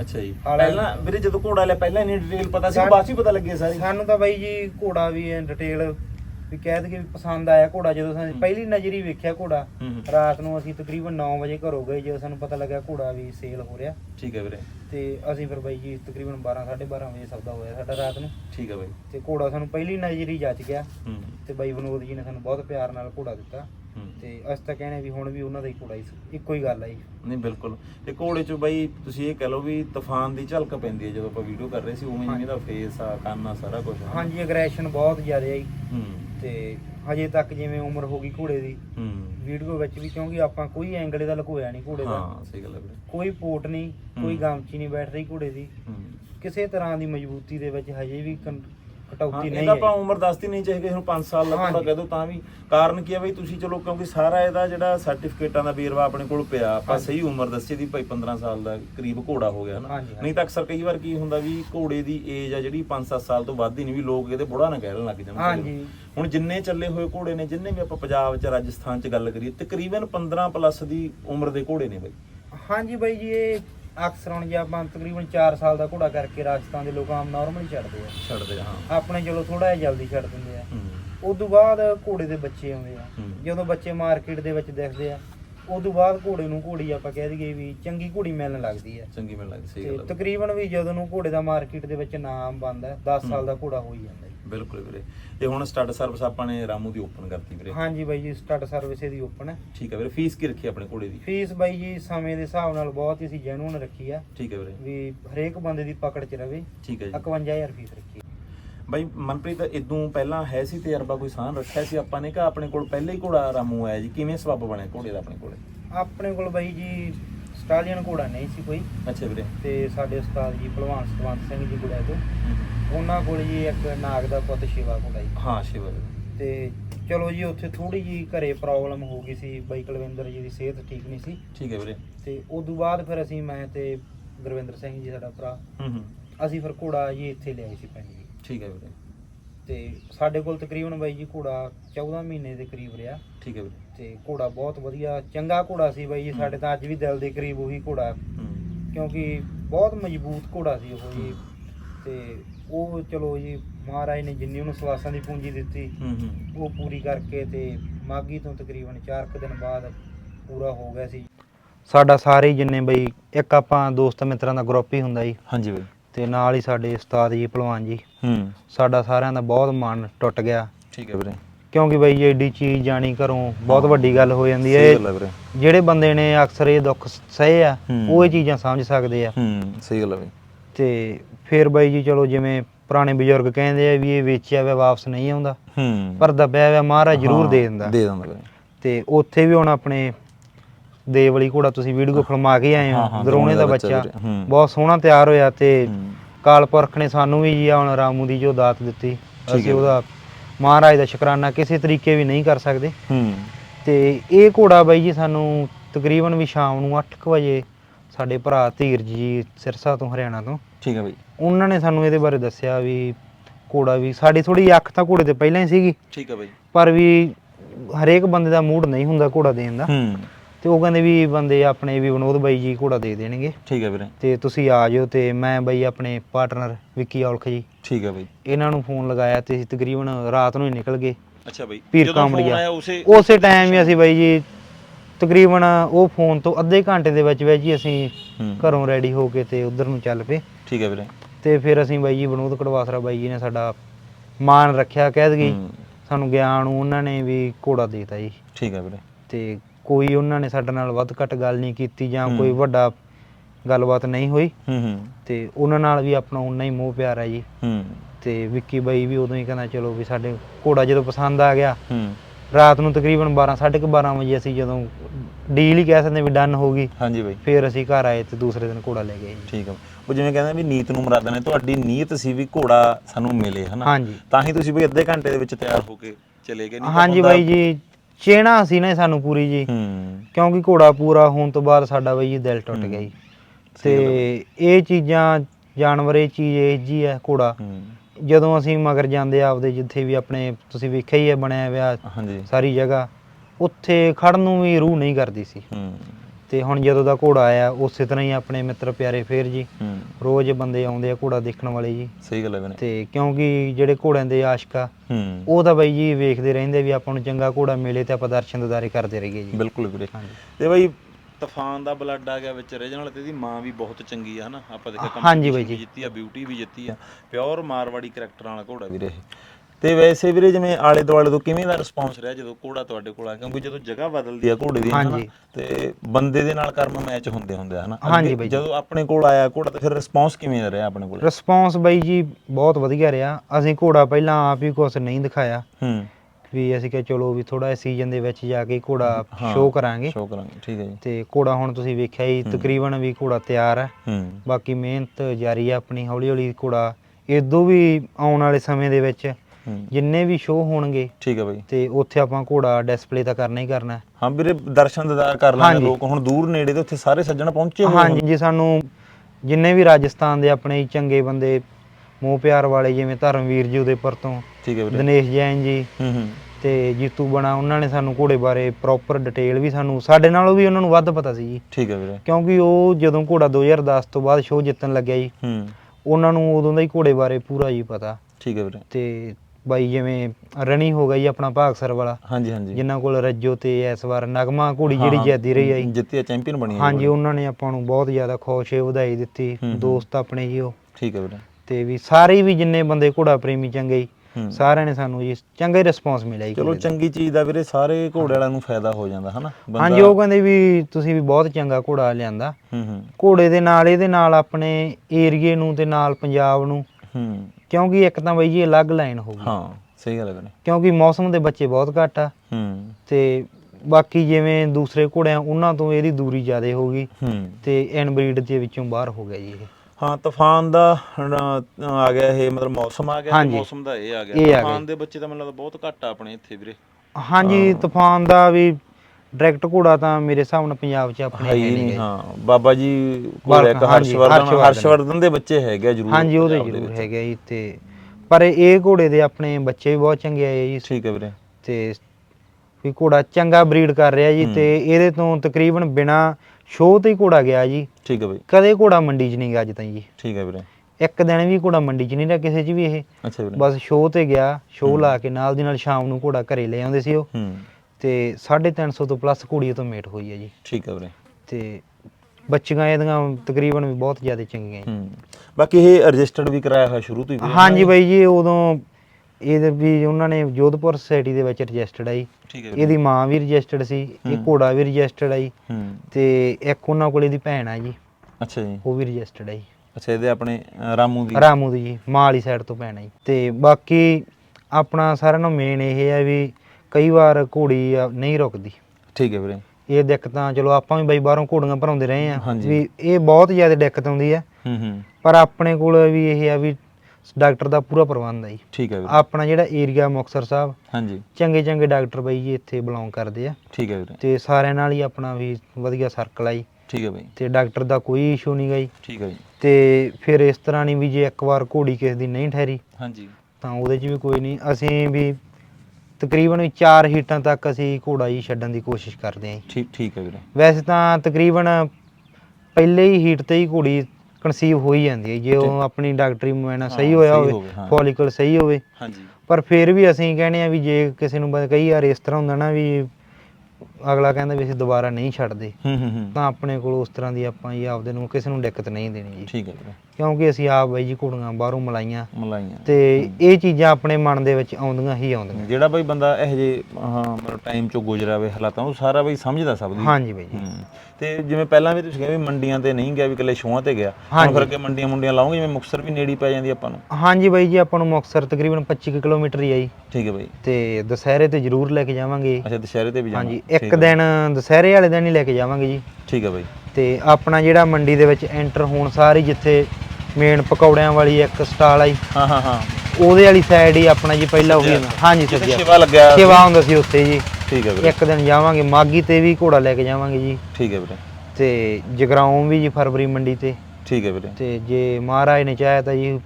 ਅੱਛਾ ਜੀ। ਹਾਲਾਂ- ਪਹਿਲਾਂ ਵੀਰੇ ਜਦੋਂ ਘੋੜਾ ਲਿਆ ਪਹਿਲਾਂ ਇੰਨੀ ਡਿਟੇਲ ਪਤਾ ਸੀ ਬਾਅਦ ਚ ਹੀ ਪਤਾ ਲੱਗਿਆ ਸਾਰੀ। ਸਾਨੂੰ ਤਾਂ ਬਾਈ ਜੀ ਘੋੜਾ ਵੀ ਡਿਟੇਲ ਵੀ ਕਹਿ ਦਈਏ ਵੀ ਪਸੰਦ ਆਇਆ ਘੋੜਾ ਜਦੋਂ ਸਾਨੂੰ। ਪਹਿਲੀ ਨਜ਼ਰੀ ਵੇਖਿਆ ਘੋੜਾ ਹੂੰ। ਰਾਤ ਨੂੰ ਅਸੀਂ ਤਕਰੀਬਨ 9 ਵਜੇ ਘਰੋਂ ਗਏ ਜਦੋਂ ਸਾਨੂੰ ਪਤਾ ਲੱਗਾ ਘੋੜਾ ਵੀ ਸੇਲ ਹੋ ਰਿਹਾ। ਠੀਕ ਹੈ ਵੀਰੇ। ਤੇ ਅਸੀਂ ਫਿਰ ਬਾਈ ਜੀ ਤਕਰੀਬਨ 12 12:30 ਵਜੇ ਸੌਦਾ ਹੋਇਆ ਸਾਡਾ ਰਾਤ ਨੂੰ। ਠੀਕ ਹੈ ਬਾਈ। ਤੇ ਘੋੜਾ ਸਾਨੂੰ ਪਹਿਲੀ ਨਜ਼ਰੀ ਜੱਜ ਗਿਆ। ਹੂੰ। ਤੇ ਬਾਈ ਵਿਨੋਦ ਜੀ ਨੇ ਸਾਨੂੰ ਬਹੁਤ ਪਿਆਰ ਨਾਲ ਘੋੜਾ ਦਿੱਤਾ। ਹੂੰ। ਤੇ ਅਸੀਂ ਤਾਂ ਕਹਿੰਦੇ ਵੀ ਹੁਣ ਵੀ ਉਹਨਾਂ ਦਾ ਹੀ ਘੋੜਾ ਹੀ ਸੀ। ਇੱਕੋ ਹੀ ਗੱਲ ਜੀ। ਨਹੀਂ ਬਿਲਕੁਲ। ਤੇ ਘੋੜੇ ਚ ਬਾਈ ਤੁਸੀਂ ਇਹ ਕਹ ਲਓ ਵੀ ਤੂਫਾਨ ਦੀ ਝਲਕ ਪੈਂਦੀ ਹੈ ਜਦੋਂ ਆਪਾਂ ਵੀਡੀਓ ਕਰ ਰਹੇ ਸੀ ਉਵੇਂ ਜਿਵੇਂ ਦਾ ਫੇਸ ਆ ਕੰਨ ਆ ਸਾਰਾ ਕੁਝ ਹਾਂਜੀ ਐਗਰੈਸ਼ਨ ਬਹੁਤ ਜ਼ਿਆਦਾ ਹੈ ਜੀ। ਹੂੰ। ਤੇ ਹਜੇ ਤੱਕ ਜਿਵੇਂ ਉਮਰ ਹੋ ਗਈ ਘੋੜੇ ਦੀ ਹੂੰ। ਵੀਡੀਓ ਵਿੱਚ ਵੀ ਕਿਉਂਕਿ ਆਪਾਂ ਕੋਈ ਐਂਗਲ ਇਹਦਾ ਲੁਕੋਇਆ ਨਹੀਂ ਘੋੜੇ ਦਾ। ਹਾਂ ਸਹੀ ਗੱਲ ਹੈ ਵੀਰੇ। ਕੋਈ ਪੋਟ ਨਹੀਂ ਕੋਈ। ਗਾਮਚੀ ਨਹੀਂ ਬੈਠ ਰਹੀ ਘੋੜੇ ਦੀ। ਹੂੰ। ਕਿਸੇ ਤਰ੍ਹਾਂ ਦੀ ਮਜ਼ਬੂਤੀ ਦੇ ਵਿੱਚ ਹਜੇ ਵੀ ਕਟੌਤੀ ਨਹੀਂ ਇਹਦਾ ਆਪਾਂ ਉਮਰ ਦੱਸਦੀ ਨਹੀਂ ਚਾਹੀਦੀ ਹੁਣ 5 ਸਾਲ ਹਾਂਜੀ। ਕਹਿ ਦੋ ਤਾਂ ਵੀ ਕਾਰਨ ਕੀ ਹੈ ਬਈ ਤੁਸੀਂ ਚਲੋ ਕਿਉਂਕਿ ਸਾਰਾ ਇਹਦਾ ਜਿਹੜਾ ਸਰਟੀਫਿਕੇਟਾਂ ਦਾ ਵੇਰਵਾ ਆਪਣੇ ਕੋਲ ਪਿਆ ਆਪਾਂ। ਸਹੀ ਉਮਰ ਦੱਸੀ ਦੀ ਭਾਈ 15 ਸਾਲ ਦਾ ਕਰੀਬ ਘੋੜਾ ਹੋ ਗਿਆ ਨਾ ਹਾਂਜੀ, ਹਾਂਜੀ। ਨਹੀਂ ਤਾਂ ਅਕਸਰ ਕਈ ਵਾਰ ਕੀ ਹੁੰਦਾ ਵੀ ਘੋੜੇ ਦੀ ਏਜ ਆ ਜਿਹੜੀ 5-7 ਸਾਲ ਤੋਂ ਵੱਧ ਹੀ ਨਹੀਂ ਵੀ ਲੋਕ ਇਹਦੇ ਬੁੜਾ ਨਾ ਕਹਿਣ ਲੱਗ ਜਾਣ ਹਾਂਜੀ ਹੁਣ ਜਿੰਨੇ ਚੱਲੇ ਹੋਏ ਘੋੜੇ ਨੇ ਜਿੰਨੇ ਵੀ ਆਪਾਂ ਪੰਜਾਬ 'ਚ ਰਾਜਸਥਾਨ 'ਚ ਗੱਲ ਕਰੀਏ ਤਕਰੀਬਨ 15 ਪਲੱਸ ਦੀ ਉਮਰ ਦੇ ਘੋੜੇ ਨੇ ਬਈ ਹਾਂਜੀ ਬਾਈ ਜੀ ਇਹ ਅਕਸਰ ਹੁਣ ਜੇ ਆਪਾਂ ਤਕਰੀਬਨ 4 ਸਾਲ ਦਾ ਘੋੜਾ ਕਰਕੇ ਰਾਜਸਥਾਨ ਦੇ ਲੋਕ ਆਮ ਨਾਰਮਲੀ ਛੱਡਦੇ ਆ। ਛੱਡਦੇ ਹਾਂ। ਆਪਣੇ ਚਲੋ ਥੋੜਾ ਜਿਹਾ ਜਲਦੀ ਛੱਡ ਦਿੰਦੇ ਆ। ਤੋਂ ਬਾਅਦ ਘੋੜੇ ਦੇ ਬੱਚੇ ਆਉਂਦੇ ਆ। ਜਦੋਂ ਬੱਚੇ ਮਾਰਕੀਟ ਦੇ ਵਿੱਚ ਦਿਖਦੇ ਆ ਉਸ ਤੋਂ ਬਾਅਦ ਘੋੜੇ ਨੂੰ ਘੋੜੀ ਆਪਾਂ ਕਹਿ ਦਈਏ ਵੀ ਚੰਗੀ ਘੋੜੀ ਮਿਲਣ ਲੱਗਦੀ ਹੈ ਚੰਗੀ ਮਿਲ ਲੱਗਦੀ ਸਹੀ ਤੇ ਗੱਲ ਹੈ ਤਕਰੀਬਨ ਵੀ ਜਦੋਂ ਨੂੰ ਘੋੜੇ ਦਾ ਮਾਰਕੀਟ ਦੇ ਵਿੱਚ ਨਾਮ ਬਣਦਾ 10 ਸਾਲ ਦਾ ਘੋੜਾ ਹੋ ਹੀ ਜਾਂਦਾ ਬਿਲਕੁਲ ਵੀਰੇ। ਤੇ ਹੁਣ ਸਟੱਡ ਸਰਵਿਸ ਆਪਾਂ ਨੇ ਰਾਮੂ ਦੀ ਓਪਨ ਕਰਤੀ ਵੀਰੇ। ਹਾਂਜੀ ਬਾਈ ਜੀ ਸਟੱਡ ਸਰਵਿਸ ਇਹਦੀ ਓਪਨ ਹੈ। ਠੀਕ ਹੈ ਵੀਰੇ ਫੀਸ ਕੀ ਰੱਖੀ ਆਪਣੇ ਘੋੜੇ ਦੀ? ਫੀਸ ਬਾਈ ਜੀ ਸਮੇਂ ਦੇ ਹਿਸਾਬ ਨਾਲ ਬਹੁਤ ਹੀ ਅਸੀਂ ਜੈਨੂਨ ਰੱਖੀ ਆ। ਠੀਕ ਹੈ ਵੀਰੇ। ਵੀ ਹਰੇਕ ਬੰਦੇ ਦੀ ਪਕੜ 'ਚ ਰਵੇ। ਠੀਕ ਹੈ ਜੀ। 51000 ਫੀਸ ਰੱਖੀ ਬਾਈ ਮਨਪ੍ਰੀਤ ਇਦੋਂ ਪਹਿਲਾਂ ਹੈ ਸੀ ਤਜਰਬਾ ਕੋਈ ਸਾਨ ਰੱਖਿਆ ਸੀ ਆਪਾਂ ਨੇ ਕਿ ਆਪਣੇ ਕੋਲ ਪਹਿਲਾਂ ਹੀ ਘੋੜਾ ਰਾਮੂ ਆਇਆ ਜੀ? ਕਿਵੇਂ ਸਬੱਬ ਬਣਿਆ ਘੋੜੇ ਦਾ ਆਪਣੇ ਕੋਲੇ? ਆਪਣੇ ਕੋਲ ਬਾਈ ਜੀ ਸਟਾਲੀਅਨ ਘੋੜਾ ਨਹੀਂ ਸੀ ਕੋਈ। ਅੱਛਾ ਵੀਰੇ। ਤੇ ਸਾਡੇ ਉਸਤਾਦ ਜੀ ਭਲਵਾਨ ਸਤਵੰਤ ਸਿੰਘ ਜੀ ਗੁੜਾ ਤੋਂ ਉਹਨਾਂ ਕੋਲ ਜੀ ਇੱਕ ਨਾਗ ਦਾ ਪੁੱਤ ਸ਼ਿਵਾ ਘੋੜਾ ਜੀ ਹਾਂ ਸ਼ਿਵਾ ਤੇ ਚਲੋ ਜੀ ਉੱਥੇ ਥੋੜੀ ਜੀ ਘਰੇ ਪ੍ਰੋਬਲਮ ਹੋ ਗਈ ਸੀ। ਬਾਈ ਕੁਲਵਿੰਦਰ ਜੀ ਦੀ ਸਿਹਤ ਠੀਕ ਨਹੀਂ ਸੀ। ਠੀਕ ਹੈ ਵੀਰੇ। ਤੇ ਉਸ ਤੋਂ ਬਾਅਦ ਫਿਰ ਅਸੀਂ ਮੈਂ ਤੇ ਗੁਰਵਿੰਦਰ ਸਿੰਘ ਜੀ ਸਾਡਾ ਭਰਾ ਹੂੰ ਹੂੰ। ਅਸੀਂ ਫਿਰ ਘੋੜਾ ਜੀ ਇੱਥੇ ਲਿਆਏ ਸੀ ਜੀ। ਠੀਕ ਹੈ ਵੀਰੇ। ਤੇ ਸਾਡੇ ਕੋਲ ਤਕਰੀਬਨ ਬਾਈ ਜੀ ਘੋੜਾ 14 ਮਹੀਨੇ ਦੇ ਕਰੀਬ ਰਿਹਾ। ਠੀਕ ਹੈ ਵੀਰੇ। ਤੇ ਘੋੜਾ ਬਹੁਤ ਵਧੀਆ ਚੰਗਾ ਘੋੜਾ ਸੀ ਬਾਈ ਜੀ। ਸਾਡੇ ਤਾਂ ਅੱਜ ਵੀ ਦਿਲ ਦੇ ਕਰੀਬ ਉਹੀ ਘੋੜਾ। ਕਿਉਂਕਿ ਬਹੁਤ ਮਜ਼ਬੂਤ ਘੋੜਾ ਸੀ ਉਹ ਜੀ। ਤੇ ਉਹ ਚਲੋ ਜੀ ਮਹਾਰਾਜ ਨੇ ਜਿੰਨੀ ਉਹਨੂੰ ਸਵਾਸਾਂ ਦੀ ਪੂੰਜੀ ਦਿੱਤੀ ਉਹ ਪੂਰੀ ਕਰਕੇ ਤੇ ਮਾਗੀ ਤੋਂ ਤਕਰੀਬਨ 4 ਕੁ ਦਿਨ ਬਾਅਦ ਪੂਰਾ ਹੋ ਗਿਆ ਸੀ। ਸਾਡਾ ਸਾਰੇ ਜਿੰਨੇ ਬਈ ਇੱਕ ਆਪਾਂ ਦੋਸਤ ਮਿੱਤਰਾਂ ਦਾ ਗਰੁੱਪ ਹੀ ਹੁੰਦਾ ਜੀ। ਹਾਂਜੀ ਬਾਈ ਤੇ ਨਾਲ ਹੀ ਸਾਡੇ ਉਸਤਾਦ ਜੀ ਪਹਿਲਵਾਨ ਜੀ। ਹੂੰ। ਸਾਡਾ ਸਾਰਿਆਂ ਦਾ ਬਹੁਤ ਮਨ ਟੁੱਟ ਗਿਆ। ਠੀਕ ਹੈ ਵੀਰੇ। ਕਿਉਂਕਿ ਬਈ ਏਡੀ ਚੀਜ਼ ਜਾਣੀ ਘਰੋਂ ਬਹੁਤ। ਵੱਡੀ ਗੱਲ ਹੋ ਜਾਂਦੀ ਹੈ। ਸਹੀ ਇਹ ਗੱਲ ਹੈ ਵੀਰੇ। ਜਿਹੜੇ ਬੰਦੇ ਨੇ ਅਕਸਰ ਇਹ ਦੁੱਖ ਸਹੇ ਆ ਹੂੰ। ਉਹ ਇਹ ਚੀਜ਼ਾਂ ਸਮਝ ਸਕਦੇ ਆ। ਹੂੰ ਸਹੀ ਗੱਲ ਹੈ ਤੇ ਫਿਰ ਬਾਈ ਜੀ ਚਲੋ ਜਿਵੇਂ ਪੁਰਾਣੇ ਬਜ਼ੁਰਗ ਕਹਿੰਦੇ ਆ ਵੀ ਇਹ ਵੇਚਿਆ ਵਾ ਵਾਪਸ ਨਹੀਂ ਆਉਂਦਾ। ਹੂੰ। ਪਰ ਦੱਬਿਆ ਵਾ ਮਹਾਰਾਜ ਜ਼ਰੂਰ ਦੇ ਦਿੰਦਾ। ਦੇ ਦਿੰਦਾ ਵੀਰੇ। ਤੇ ਉੱਥੇ ਵੀ ਹੁਣ ਆਪਣੇ ਦੇਵਲੀ ਘੋੜਾ ਤੁਸੀਂ ਵੀਡੀਓ ਫਿਲਮਾ ਕੇ ਆਏ ਹਾਂ, ਦਰੋਣੇ ਦਾ ਬੱਚਾ। ਬਹੁਤ ਸੋਹਣਾ ਤਿਆਰ ਹੋਇਆ ਤੇ ਹੂੰ। ਕਾਲ ਪੁਰਖ ਨੇ ਸਾਨੂੰ ਵੀ ਜੀ ਹੁਣ ਰਾਮੂ ਦੀ ਜੋ ਦਾਤ ਦਿੱਤੀ ਅਸੀਂ ਉਹਦਾ ਮਹਾਰਾਜ ਦਾ ਸ਼ੁਕਰਾਨਾ ਕਿਸੇ ਤਰੀਕੇ ਵੀ ਨਹੀਂ ਕਰ ਸਕਦੇ। ਤੇ ਇਹ ਘੋੜਾ ਬਾਈ ਜੀ ਸਾਨੂੰ ਤਕਰੀਬਨ ਵੀ ਸ਼ਾਮ ਨੂੰ 8:00 ਵਜੇ ਸਾਡੇ ਭਰਾ ਧੀਰਜ ਜੀ ਸਿਰਸਾ ਤੋਂ ਹਰਿਆਣਾ ਤੋਂ ਠੀਕ ਹੈ ਬਾਈ। ਉਹਨਾਂ ਨੇ ਸਾਨੂੰ ਇਹਦੇ ਬਾਰੇ ਦੱਸਿਆ ਵੀ ਘੋੜਾ ਵੀ ਸਾਡੀ ਥੋੜੀ ਅੱਖ ਤਾਂ ਘੋੜੇ ਤੇ ਪਹਿਲਾਂ ਹੀ ਸੀਗੀ। ਠੀਕ ਹੈ ਬਾਈ। ਪਰ ਵੀ ਹਰੇਕ ਬੰਦੇ ਦਾ ਮੂਡ ਨਹੀਂ ਹੁੰਦਾ ਘੋੜਾ ਦੇਣ ਦਾ। ਤੇ ਉਹ ਕਹਿੰਦੇ ਵੀ ਬੰਦੇ ਆਪਣੇ ਵੀ ਵਿਨੋਦ ਬਾਈ ਜੀ ਘੋੜਾ ਦੇ ਦੇਣਗੇ। ਠੀਕ ਹੈ ਵੀਰੇ। ਤੇ ਤੁਸੀਂ ਆ ਜਾਓ ਤੇ ਮੈਂ ਬਾਈ ਆਪਣੇ ਪਾਰਟਨਰ ਵਿੱਕੀ ਔਲਖ ਜੀ। ਠੀਕ ਹੈ ਬਾਈ। ਇਹਨਾਂ ਨੂੰ ਫੋਨ ਲਗਾਇਆ ਤੇ ਅਸੀਂ ਤਕਰੀਬਨ ਰਾਤ ਨੂੰ ਹੀ ਨਿਕਲ ਗਏ। ਅੱਛਾ ਬਾਈ ਪੀਰ ਕਾਮੜੀਆ। ਉਸੇ ਟਾਈਮ ਹੀ ਅਸੀਂ ਬਾਈ ਜੀ ਤਕਰੀਬਨ ਉਹ ਫੋਨ ਤੋਂ ਅੱਧੇ ਘੰਟੇ ਦੇ ਵਿੱਚ ਵਿੱਚ ਹੀ ਅਸੀਂ ਘਰੋਂ ਰੈਡੀ ਹੋ ਕੇ ਤੇ ਉਧਰ ਨੂੰ ਚੱਲ ਪਏ। ਠੀਕ ਹੈ ਵੀਰੇ। ਤੇ ਫਿਰ ਅਸੀਂ ਬਾਈ ਜੀ ਵਿਨੋਦ ਕੜਵਾਸਰਾ ਬਾਈ ਜੀ ਨੇ ਸਾਡਾ ਮਾਨ ਰੱਖਿਆ ਕਹਿ ਦਗੀ ਸਾਨੂੰ ਗਿਆਨ ਉਹਨਾਂ ਨੇ ਵੀ ਘੋੜਾ ਦੇਤਾ ਜੀ। ਠੀਕ ਹੈ ਵੀਰੇ। ਤੇ ਕੋਈ ਉਹਨਾਂ ਨੇ ਸਾਡੇ ਨਾਲ ਵੱਧ ਘੱਟ ਗੱਲ ਨਹੀਂ ਕੀਤੀ ਜਾਂ। ਕੋਈ ਵੱਡਾ ਗੱਲਬਾਤ ਨਹੀਂ ਹੋਈ। ਹੂੰ ਹੂੰ। ਤੇ ਉਹਨਾਂ ਨਾਲ ਵੀ ਆਪਣਾ ਉਨਾ ਹੀ ਮੋਹ ਪਿਆਰ ਹੈ ਜੀ। ਹੂੰ। ਤੇ ਵਿੱਕੀ ਬਾਈ ਵੀ ਉਦੋਂ ਹੀ ਕਹਿੰਦਾ ਚਲੋ ਵੀ ਸਾਡੇ ਘੋੜਾ ਜਦੋਂ ਪਸੰਦ ਆ ਗਿਆ ਹੂੰ। ਰਾਤ ਨੂੰ ਤਕਰੀਬਨ 12 12:30 ਵਜੇ ਅਸੀਂ ਜਦੋਂ ਡੀਲ ਹੀ ਕਹਿ ਸਕਦੇ ਵੀ ਡਨ ਹੋ ਗਈ ਹਾਂਜੀ ਬਾਈ। ਫਿਰ ਅਸੀਂ ਘਰ ਆਏ ਤੇ ਦੂਸਰੇ ਦਿਨ ਘੋੜਾ ਲੈ ਗਏ ਜੀ। ਠੀਕ ਹੈ ਉਹ ਜਿਵੇਂ ਕਹਿੰਦੇ ਵੀ ਨੀਤ ਨੂੰ ਮੁਰਾਦਾਂ ਨੇ ਤੁਹਾਡੀ ਨੀਅਤ ਸੀ ਵੀ ਘੋੜਾ ਸਾਨੂੰ ਮਿਲੇ ਹਨਾ? ਹਾਂਜੀ। ਤਾਂ ਹੀ ਤੁਸੀਂ ਵੀ ਅੱਧੇ ਘੰਟੇ ਦੇ ਵਿੱਚ ਤਿਆਰ ਹੋ ਕੇ ਚਲੇ ਗਏ ਨਹੀਂ ਤਾਂ ਹਾਂਜੀ ਬੰਦਾ- ਬਾਈ ਜੀ ਚੇਣਾ ਸੀ ਨਾ ਸਾਨੂੰ ਪੂਰੀ ਜੀ। ਹੂੰ। ਕਿਉਂਕਿ ਘੋੜਾ ਪੂਰਾ ਹੋਣ ਤੋਂ ਬਾਅਦ ਸਾਡਾ ਬਾਈ ਦਿਲ ਟੁੱਟ। ਗਿਆ ਜੀ। ਤੇ ਇਹ ਚੀਜ਼ਾਂ ਜਾਨਵਰ ਇਹ ਚੀਜ਼ ਇਹ ਜੀ ਹੈ ਘੋੜਾ। ਜਦੋਂ ਅਸੀਂ ਮਗਰ ਜਾਂਦੇ ਆ ਆਪਦੇ ਜਿੱਥੇ ਵੀ ਆਪਣੇ ਤੁਸੀਂ ਵੇਖਿਆ ਹੀ ਹੈ ਬਣਿਆ ਹੋਇਆ ਹਾਂਜੀ। ਸਾਰੀ ਜਗ੍ਹਾ ਉੱਥੇ ਖੜਨ ਨੂੰ ਵੀ ਰੂਹ ਨਹੀਂ ਕਰਦੀ ਸੀ। ਹੂੰ। ਤੇ ਹੁਣ ਜਦੋਂ ਦਾ ਘੋੜਾ ਆਇਆ ਉਸੇ ਤਰ੍ਹਾਂ ਹੀ ਆਪਣੇ ਮਿੱਤਰ ਪਿਆਰੇ ਫੇਰ ਜੀ ਹੂੰ। ਰੋਜ਼ ਬੰਦੇ ਆਉਂਦੇ ਆ ਘੋੜਾ ਦੇਖਣ ਵਾਲੇ ਜੀ। ਸਹੀ ਗੱਲ ਹੈ ਵੀਰੇ। ਤੇ ਕਿਉਂਕਿ ਜਿਹੜੇ ਘੋੜਿਆਂ ਦੇ ਆਸ਼ਕ ਆ ਹੂੰ। ਉਹ ਤਾਂ ਬਾਈ ਜੀ ਵੇਖਦੇ ਰਹਿੰਦੇ ਵੀ ਆਪਾਂ ਨੂੰ ਚੰਗਾ ਘੋੜਾ ਮਿਲੇ ਤੇ ਆਪਾਂ ਦਰਸ਼ਨ ਦਿਦਾਰੇ ਕਰਦੇ ਰਹੀਏ ਜੀ। ਬਿਲਕੁਲ ਵੀਰੇ। ਹਾਂਜੀ। ਤੇ ਬਾਈ ਤੂਫਾਨ ਦਾ ਬਲੱਡ ਆ ਗਿਆ ਵਿੱਚ ਰੀਜਨਲ ਤੇ ਇਹਦੀ ਮਾਂ ਵੀ ਬਹੁਤ ਚੰਗੀ ਆ ਹਨਾ? ਆਪਾਂ ਦੇਖਿਆ ਹਾਂਜੀ ਬਾਈ competition ਵੀ ਜੀ। ਜਿੱਤੀ ਆ ਬਿਊਟੀ ਵੀ ਜਿੱਤੀ ਆ ਪਿਓਰ ਮਾਰਵਾੜੀ ਕਰੈਕਟਰ ਵਾਲਾ ਘੋੜਾ ਵੀਰੇ ਇਹ ਤੇ ਵੈਸੇ ਵੀਰੇ ਜਿਵੇਂ ਆਲੇ ਦੁਆਲੇ ਤੋਂ ਕਿਵੇਂ ਦਾ ਰਿਸਪੌਂਸ ਰਿਹਾ ਜਦੋਂ ਘੋੜਾ ਤੁਹਾਡੇ ਕੋਲ ਆ ਕਿਉਂਕਿ ਜਦੋਂ ਜਗ੍ਹਾ ਬਦਲਦੀ ਆ ਘੋੜੇ ਦੀ ਹਨਾ, ਹਾਂਜੀ। ਤੇ ਬੰਦੇ ਦੇ ਨਾਲ ਕਰਮ ਮੈਚ ਹੁੰਦੇ ਹੁੰਦੇ ਆ ਹਨਾ? ਹਾਂਜੀ ਅੱਗੇ ਬਾਈ। ਜਦੋਂ ਆਪਣੇ ਕੋਲ ਆਇਆ ਘੋੜਾ ਤੇ ਫਿਰ ਰਿਸਪੌਂਸ ਕਿਵੇਂ ਦਾ ਰਿਹਾ ਆਪਣੇ ਕੋਲ? ਰਿਸਪੌਂਸ ਬਾਈ ਜੀ ਬਹੁਤ ਵਧੀਆ ਰਿਹਾ। ਅਸੀਂ ਘੋੜਾ ਪਹਿਲਾਂ ਆਪ ਹੀ ਕੁਛ ਨਹੀਂ ਦਿਖਾਇਆ। ਹੂੰ। ਵੀ ਅਸੀਂ ਕਿਹਾ ਚਲੋ ਵੀ ਥੋੜਾ ਸੀਜ਼ਨ ਦੇ ਵਿੱਚ ਜਾ ਕੇ ਘੋੜਾ ਹਾਂ, ਸ਼ੋਅ ਕਰਾਂਗੇ। ਸ਼ੋਅ ਕਰਾਂਗੇ ਠੀਕ ਹੈ ਜੀ। ਤੇ ਘੋੜਾ ਹੁਣ ਤੁਸੀਂ ਵੇਖਿਆ ਹੀ। ਤਕਰੀਬਨ ਵੀ ਘੋੜਾ ਤਿਆਰ ਹੈ। ਹੂੰ। ਬਾਕੀ ਮਿਹਨਤ ਜਾਰੀ ਹੈ ਆਪਣੀ ਹੌਲੀ ਹੌਲੀ ਘੋੜਾ ਇਦੋਂ ਵੀ ਆਉਣ ਵਾਲੇ ਸਮੇਂ ਦੇ ਵਿੱਚ ਜਿੰਨੇ ਵੀ ਸ਼ੋਅ ਹੋਣਗੇ ਠੀਕ ਹੈ ਬਾਈ। ਤੇ ਉੱਥੇ ਆਪਾਂ ਘੋੜਾ ਡਿਸਪਲੇ ਤਾਂ ਕਰਨਾ ਹੀ ਕਰਨਾ। ਹੈ। ਵੀਰੇ ਦਰਸ਼ਨ ਦਿਦਾਰ ਕਰ ਹਾਂਜੀ। ਲੋਕ। ਹੁਣ ਦੂਰ ਨੇੜੇ ਤੇ ਉੱਥੇ ਸਾਰੇ ਸੱਜਣ ਪਹੁੰਚੇ ਹੋਏ ਹਾਂਜੀ ਜੀ ਸਾਨੂੰ ਜਿੰਨੇ ਵੀ ਰਾਜਸਥਾਨ ਦੇ ਆਪਣੇ ਚੰਗੇ ਬੰਦੇ ਮੋਹ ਪਿਆਰ ਵਾਲੇ ਜਿਵੇਂ ਧਰਮਵੀਰ ਜੀ ਉਦੇਪੁਰ ਤੋਂ ਠੀਕ ਹੈ ਵੀਰੇ। ਦਿਨੇਸ਼ ਜੈਨ ਜੀ ਹੂੰ ਹੂੰ। ਤੇ ਜੀਤੂ ਬਣਾ ਉਹਨਾਂ ਨੇ ਸਾਨੂੰ ਘੋੜੇ ਬਾਰੇ ਪ੍ਰੋਪਰ ਡਿਟੇਲ ਵੀ ਸਾਨੂੰ ਸਾਡੇ ਨਾਲੋਂ ਵੀ ਉਹਨਾਂ ਨੂੰ ਵੱਧ ਪਤਾ ਸੀ ਜੀ। ਠੀਕ ਹੈ ਵੀਰੇ। ਕਿਉਂਕਿ ਉਹ ਜਦੋਂ ਘੋੜਾ 2010 ਤੋਂ ਬਾਅਦ ਸ਼ੋਅ ਜਿੱਤਣ ਲੱਗਿਆ ਜੀ ਹੂੰ। ਉਹਨਾਂ ਨੂੰ ਉਦੋਂ ਦਾ ਹੀ ਘੋੜੇ ਬਾਰੇ ਪੂਰਾ ਜੀ ਪਤਾ। ਠੀਕ ਹੈ ਵੀਰੇ। ਤੇ ਬਾਈ ਜਿਵੇਂ ਰਣੀ ਹੋ ਗਈ ਆਪਣਾ ਭਾਗਸਰ ਵਾਲਾ। ਹਾਂਜੀ ਹਾਂਜੀ। ਜਿਨ੍ਹਾਂ ਕੋਲ ਰੱਜੋ ਤੇ ਇਸ ਵਾਰ ਨਗਮਾ ਘੋੜੀ ਜਿਹੜੀ ਹਾਂ, ਜਿੱਤਦੀ ਰਹੀ ਆ ਜੀ ਜਿੱਤੀ ਆ ਚੈਂਪੀਅਨ ਬਣੀ ਹਾਂਜੀ ਉਹ। ਉਹਨਾਂ ਨੇ ਆਪਾਂ ਨੂੰ ਬਹੁਤ ਜ਼ਿਆਦਾ ਖੁਸ਼ ਵਧਾਈ ਦਿੱਤੀ। ਦੋਸਤ ਆਪਣੇ ਜੀ ਉਹ। ਠੀਕ ਹੈ ਵੀਰੇ। ਤੇ ਵੀ ਸਾਰੇ ਵੀ ਜਿੰਨੇ ਬੰਦੇ ਘੋੜਾ ਪ੍ਰੇਮੀ ਚੰਗੇ ਹੂੰ। ਸਾਰਿਆਂ ਨੇ ਸਾਨੂੰ ਜੀ ਚੰਗਾ ਹੀ ਰਿਸਪੌਂਸ ਮਿਲਿਆ ਜੀ ਚਲੋ। ਚੰਗੀ ਚੀਜ਼ ਦਾ ਵੀਰੇ ਸਾਰੇ ਘੋੜੇ ਵਾਲਿਆਂ ਨੂੰ ਫਾਇਦਾ ਹੋ ਜਾਂਦਾ ਹਨਾ? ਹਾਂਜੀ ਉਹ ਕਹਿੰਦੇ ਵੀ ਤੁਸੀਂ ਵੀ ਬਹੁਤ ਚੰਗਾ ਘੋੜਾ ਲਿਆਂਦਾ। ਹੂੰ ਹੂੰ। ਘੋੜੇ ਦੇ ਨਾਲ ਇਹਦੇ ਨਾਲ ਆਪਣੇ ਏਰੀਏ ਨੂੰ ਤੇ ਨਾਲ ਪੰਜਾਬ ਨੂੰ ਹੂੰ। ਕਿਉਂਕਿ ਇੱਕ ਤਾਂ ਬਈ ਜੀ ਅਲੱਗ ਲਾਈਨ ਹੋ ਗਈ ਹਾਂ ਸਹੀ ਗੱਲ ਹੈ ਵੀਰੇ। ਕਿਉਂਕਿ ਮੌਸਮ ਦੇ ਬੱਚੇ ਬਹੁਤ ਘੱਟ ਆ। ਹੂੰ। ਤੇ ਬਾਕੀ ਜਿਵੇਂ ਦੂਸਰੇ ਘੋੜਿਆਂ ਉਹਨਾਂ ਤੋਂ ਇਹਦੀ ਦੂਰੀ ਜ਼ਿਆਦਾ ਹੋ ਗਈ ਹੂੰ। ਤੇ ਇਨਬਰੀਡ ਦੇ ਵਿੱਚੋਂ ਬਾਹਰ ਹੋ ਗਿਆ ਜੀ ਇਹ। ਹਾਂ ਤੂਫਾਨ ਦਾ ਆ ਗਿਆ ਇਹ ਮਤਲਬ ਮੌਸਮ ਆ ਗਿਆ ਤੇ ਹਾਂਜੀ। ਮੌਸਮ ਦਾ ਇਹ ਆ ਇਹ ਗਿਆ ਆ ਗਿਆ। ਤੂਫਾਨ ਦੇ ਬੱਚੇ ਤਾਂ ਮੈਨੂੰ ਲੱਗਦਾ ਬਹੁਤ ਘੱਟ ਆ ਆਪਣੇ ਇੱਥੇ ਵੀਰੇ। ਹਾਂਜੀ ਤੂਫਾਨ ਦਾ ਵੀ ਡਾਇਰੈਕਟ ਘੋੜਾ ਤਾਂ ਮੇਰੇ ਹਿਸਾਬ ਨਾਲ ਪੰਜਾਬ 'ਚ ਆਪਣੇ ਹੈ ਹੈ ਹੀ ਨਹੀਂ ਨਹੀਂ ਹਾਂ ਬਾਬਾ ਜੀ ਕੋਲ ਬਾਲਕਾ, ਇੱਕ ਹਾਂਜੀ, ਹਰਸ਼ਵਰਧਨ। ਹਰਸ਼ਵਰਧਨ। ਹਰਸ਼ਵਰਧਨ ਦੇ ਬੱਚੇ ਹੈਗੇ ਆ ਜ਼ਰੂਰ। ਹਾਂਜੀ ਉਹਦੇ ਪੰਜਾਬ ਦੇ ਜ਼ਰੂਰ ਵਿੱਚ। ਹੈਗੇ ਜੀ ਤੇ ਪਰ ਇਹ ਘੋੜੇ ਦੇ ਆਪਣੇ ਬੱਚੇ ਵੀ ਬਹੁਤ ਚੰਗੇ ਆਏ ਜੀ। ਠੀਕ ਹੈ ਵੀਰੇ। ਤੇ ਵੀ ਘੋੜਾ ਚੰਗਾ ਬਰੀਡ ਕਰ ਰਿਹਾ ਜੀ ਤੇ ਇਹਦੇ ਤੋਂ ਤਕਰੀਬਨ ਬਿਨਾ ਸ਼ੋਅ ਤੇ ਹੀ ਘੋੜਾ ਗਿਆ ਜੀ। ਠੀਕ ਹੈ ਬਈ। ਕਦੇ ਘੋੜਾ ਮੰਡੀ 'ਚ ਨਹੀਂ ਗਿਆ ਅੱਜ ਤਾਈਂ ਜੀ। ਠੀਕ ਹੈ ਵੀਰੇ। ਇੱਕ ਦਿਨ ਵੀ ਘੋੜਾ ਮੰਡੀ 'ਚ ਨਹੀਂ ਰਿਹਾ ਕਿਸੇ 'ਚ ਵੀ ਇਹ। ਅੱਛਾ ਵੀਰੇ। ਬਸ ਸ਼ੋਅ ਤੇ ਗਿਆ ਸ਼ੋਅ ਲਾ ਕੇ ਨਾਲ ਦੀ ਨਾਲ ਸ਼ਾਮ ਨੂੰ ਘੋੜਾ ਘਰੇ ਲੈ ਆਉਂਦੇ ਸੀ ਉਹ। ਹੂੰ। ਤੇ 350 ਤੋਂ ਪਲੱਸ ਉਹ ਤੋਂ ਮੇਟ ਹੋਈ ਹੈ ਜੀ। ਠੀਕ ਹੈ ਵੀਰੇ। ਤੇ ਬੱਚੀਆਂ ਇਹਦੀਆਂ ਤਕਰੀਬਨ ਵੀ ਬਹੁਤ ਜ਼ਿਆਦਾ ਚੰਗੀਆਂ ਜੀ। ਹੂੰ। ਬਾਕੀ ਇਹ ਰਜਿਸਟਰਡ ਵੀ ਕਰਾਇਆ ਹੋਇਆ ਸ਼ੁਰੂ ਤੋਂ ਹੀ ਵੀਰੇ। ਹਾਂਜੀ ਬਾਈ ਜੀ ਉਦੋਂ ਇਹਦੇ ਵੀ ਉਹਨਾਂ ਨੇ ਜੋਧਪੁਰ ਸੋਸਾਇਟੀ ਦੇ ਵਿੱਚ ਰਜਿਸਟਰਡ ਆਈ। ਠੀਕ ਹੈ ਇਹਦੀ ਮਾਂ ਵੀ ਰਜਿਸਟਰਡ ਸੀ ਇਹ ਘੋੜਾ ਵੀ ਰਜਿਸਟਰਡ ਆਈ। ਹੂੰ। ਤੇ ਇੱਕ ਉਹਨਾਂ ਕੋਲ ਇਹਦੀ ਭੈਣ ਆ ਜੀ। ਅੱਛਾ ਜੀ। ਉਹ ਵੀ ਰਜਿਸਟਰਡ ਆਈ। ਅੱਛਾ ਇਹਦੇ ਆਪਣੇ ਅ, ਰਾਮੂ ਦੀ। ਰਾਮੂ ਦੀ ਜੀ ਮਾਂ ਵਾਲੀ ਸਾਈਡ ਤੋਂ ਭੈਣ ਆ ਜੀ ਤੇ ਬਾਕੀ ਆਪਣਾ ਸਾਰਿਆਂ ਨੂੰ ਮੇਨ ਇਹ ਆ ਵੀ ਕਈ ਵਾਰ ਘੋੜੀ ਆ ਨਹੀਂ ਰੁਕਦੀ। ਠੀਕ ਹੈ ਵੀਰੇ। ਇਹ ਦਿੱਕਤਾਂ ਚਲੋ ਆਪਾਂ ਵੀ ਬਾਈ ਬਾਹਰੋਂ ਘੋੜੀਆਂ ਭਰਾਉਂਦੇ ਰਹੇ ਆ। ਹਾਂਜੀ। ਵੀ ਇਹ ਬਹੁਤ ਜ਼ਿਆਦਾ ਦਿੱਕਤ ਆਉਂਦੀ ਆ। ਹੂੰ ਹੂੰ। ਪਰ ਆਪਣੇ ਕੋਲ ਵੀ ਇਹ ਆ ਵੀ ਡਾਕਟਰ ਦਾ ਪੂਰਾ ਪ੍ਰਬੰਧ ਆ ਜੀ। ਠੀਕ ਹੈ ਵੀਰੇ। ਆਪਣਾ ਜਿਹੜਾ ਏਰੀਆ ਮੁਕਤਸਰ ਸਾਹਿਬ ਹਾਂਜੀ। ਚੰਗੇ ਚੰਗੇ ਡਾਕਟਰ ਬਾਈ ਜੀ ਇੱਥੇ ਬਿਲੋਂਗ ਕਰਦੇ ਆ। ਠੀਕ ਹੈ ਵੀਰੇ। ਤੇ ਸਾਰਿਆਂ ਨਾਲ ਹੀ ਆਪਣਾ ਵੀ ਵਧੀਆ ਸਰਕਲ ਆਈ ਠੀਕ ਹੈ ਬਈ। ਤੇ ਡਾਕਟਰ ਦਾ ਕੋਈ ਇਸ਼ੂ ਨਹੀਂ ਗਈ ਠੀਕ ਹੈ ਜੀ। ਤੇ ਫਿਰ ਇਸ ਤਰ੍ਹਾਂ ਨਹੀਂ ਵੀ ਜੇ ਇੱਕ ਵਾਰ ਘੋੜੀ ਕਿਸੇ ਦੀ ਨਹੀਂ ਠਹਿਰੀ ਹਾਂਜੀ। ਤਾਂ ਉਹਦੇ 'ਚ ਵੀ ਕੋਈ ਨਹੀਂ। ਅਸੀਂ ਵੀ ਤਕਰੀਬਨ ਵੀ 4 ਹੀਟਾਂ ਤੱਕ ਅਸੀਂ ਘੋੜਾ ਜੀ ਛੱਡਣ ਦੀ ਕੋਸ਼ਿਸ਼ ਕਰਦੇ ਹਾਂ ਜੀ। ਠੀਕ ਠੀਕ ਹੈ ਵੀਰੇ। ਵੈਸੇ ਤਾਂ ਤਕਰੀਬਨ ਪਹਿਲੇ ਹੀ ਹੀਟ ਤੇ ਹੀ ਘੋੜੀ ਕਨਸੀਵ ਹੋ ਹੀ ਜਾਂਦੀ ਹੈ। ਜੇ ਉਹ ਆਪਣੀ ਡਾਕਟਰੀ ਮੁਆਇਨਾ ਸਹੀ ਹਾਂ, ਹੋਇਆ ਸਹੀ ਹੋਵੇ ਹੋਵੇ, ਹਾਂ। ਫੋਲੀਕਲ ਸਹੀ ਹੋਵੇ। ਹਾਂਜੀ। ਪਰ ਫਿਰ ਵੀ ਅਸੀਂ ਕਹਿੰਦੇ ਆ ਵੀ ਜੇ ਕਿਸੇ ਨੂੰ ਬ- ਕਈ ਵਾਰ ਇਸ ਤਰ੍ਹਾਂ ਹੁੰਦਾ ਨਾ ਵੀ ਅਗਲਾ ਕਹਿੰਦਾ ਵੀ ਅਸੀਂ ਦੁਬਾਰਾ ਨਹੀਂ ਛੱਡਦੇ ਹੂੰ ਹੂੰ ਹੂੰ। ਤਾਂ ਆਪਣੇ ਕੋਲ ਉਸ ਤਰ੍ਹਾਂ ਦੀ ਆਪਾਂ ਜੀ ਆਪਦੇ ਨੂੰ ਕਿਸੇ ਨੂੰ ਦਿੱਕਤ ਨਹੀਂ ਦੇਣੀ ਜੀ। ਠੀਕ ਹੈ ਵੀਰੇ। ਕਿਉਂਕਿ ਅਸੀਂ ਆਪ ਬਾਈ ਜੀ ਘੋੜੀਆਂ ਬਾਹਰੋਂ ਮਲਾਈਆਂ। ਮਲਾਈਆਂ। ਤੇ ਇਹ ਚੀਜ਼ਾਂ ਆਪਣੇ ਮਨ ਦੇ ਵਿੱਚ ਆਉਂਦੀਆਂ ਹੀ ਆਉਂਦੀਆਂ। ਜਿਹੜਾ ਬਈ ਬੰਦਾ ਇਹ ਜੇ ਹਾਂ ਮਤਲਬ ਟਾਈਮ ਚੋਂ ਗੁਜ਼ਰਿਆ ਵੇ ਹਾਲਾਤਾਂ ਉਹ ਸਾਰਾ ਬਈ ਸਮਝਦਾ ਸਭ ਦੀ। ਹਾਂਜੀ ਬਾਈ ਜੀ। ਤੇ ਜਿਵੇਂ ਪਹਿਲਾਂ ਵੀ ਤੁਸੀਂ ਕਹਿੰਦੇ ਵੀ ਮੰਡੀਆਂ ਤੇ ਨਹੀਂ ਗਿਆ ਵੀ ਇਕੱਲੇ ਸ਼ੋਆਂ ਤੇ ਗਿਆ ਹੁਣ ਹਾਂਜੀ। ਫਿਰ ਕੇ ਮੰਡੀਆਂ ਮੁੰਡੀਆਂ ਲਾਉਂਗੇ ਜਿਵੇਂ ਮੁਕਸਰ ਵੀ ਨੇੜੀ ਪੈ ਜਾਂਦੀ ਆਪਾਂ ਨੂੰ। ਹਾਂਜੀ ਬਾਈ ਜੀ ਆਪਾਂ ਨੂੰ ਮੁਕਤਸਰ ਤਕਰੀਬਨ 25 ਕੁ ਕਿਲੋਮੀਟਰ ਹੀ ਆ ਜੀ। ਠੀਕ ਹੈ ਬਈ। ਤੇ ਦੁਸਹਿਰੇ ਤੇ ਜ਼ਰੂਰ ਲੈ ਕੇ ਜਾਵਾਂਗੇ। ਅੱਛਾ ਦੁਸ਼ਹਿਰੇ ਤੇ ਵੀ ਜਾਣਾ। ਹਾਂਜੀ ਇੱਕ ਦਿਨ ਦੁਸਹਿਰੇ ਵਾਲੇ ਦਿਨ ਹੀ ਲੈ ਕੇ ਜਾਵਾਂਗੇ ਜੀ। ਠੀਕ ਹੈ ਬਈ। ਤੇ ਆਪਣਾ ਜਿਹੜਾ ਮੰਡੀ ਦੇ ਵਿੱਚ ਐਂਟਰ ਹੋਣ ਸਾਰੀ ਜਿੱਥੇ ਮੇਨ ਪਕੌੜਿਆਂ ਵਾਲੀ ਇੱਕ ਸਟਾਲ ਆਈ ਹਾਂ ਹਾਂ ਹਾਂ। ਉਹਦੇ ਵਾਲੀ ਸਾਈਡ ਹੀ ਆਪਣਾ ਜੀ ਪਹਿਲਾਂ ਉਹੀ ਹੁੰਦਾ। ਹਾਂਜੀ ਜਿੱਥੇ ਸੱਜਿਆ ਸ਼ਿਵਾ ਲੱਗਿਆ ਸੇਵਾ ਹੁੰਦਾ ਸੀ ਉੱਥੇ ਜੀ। ਠੀਕ ਹੈ ਵੀਰੇ। ਇੱਕ ਦਿਨ ਜਾਵਾਂਗੇ ਮਾਗੀ ਤੇ ਵੀ ਘੋੜਾ ਲੈ ਕੇ ਜਾਵਾਂਗੇ ਜੀ। ਠੀਕ ਹੈ ਵੀਰੇ। ਤੇ ਜਗਰਾਉਂ ਵੀ ਜੀ ਫਰਵਰੀ ਮੰਡੀ ਤੇ। ਠੀਕ ਹੈ ਵੀਰੇ। ਤੇ ਜੇ ਮਹਾਰਾਜ ਨੇ ਚਾਹਿਆ ਤਾਂ ਜੀ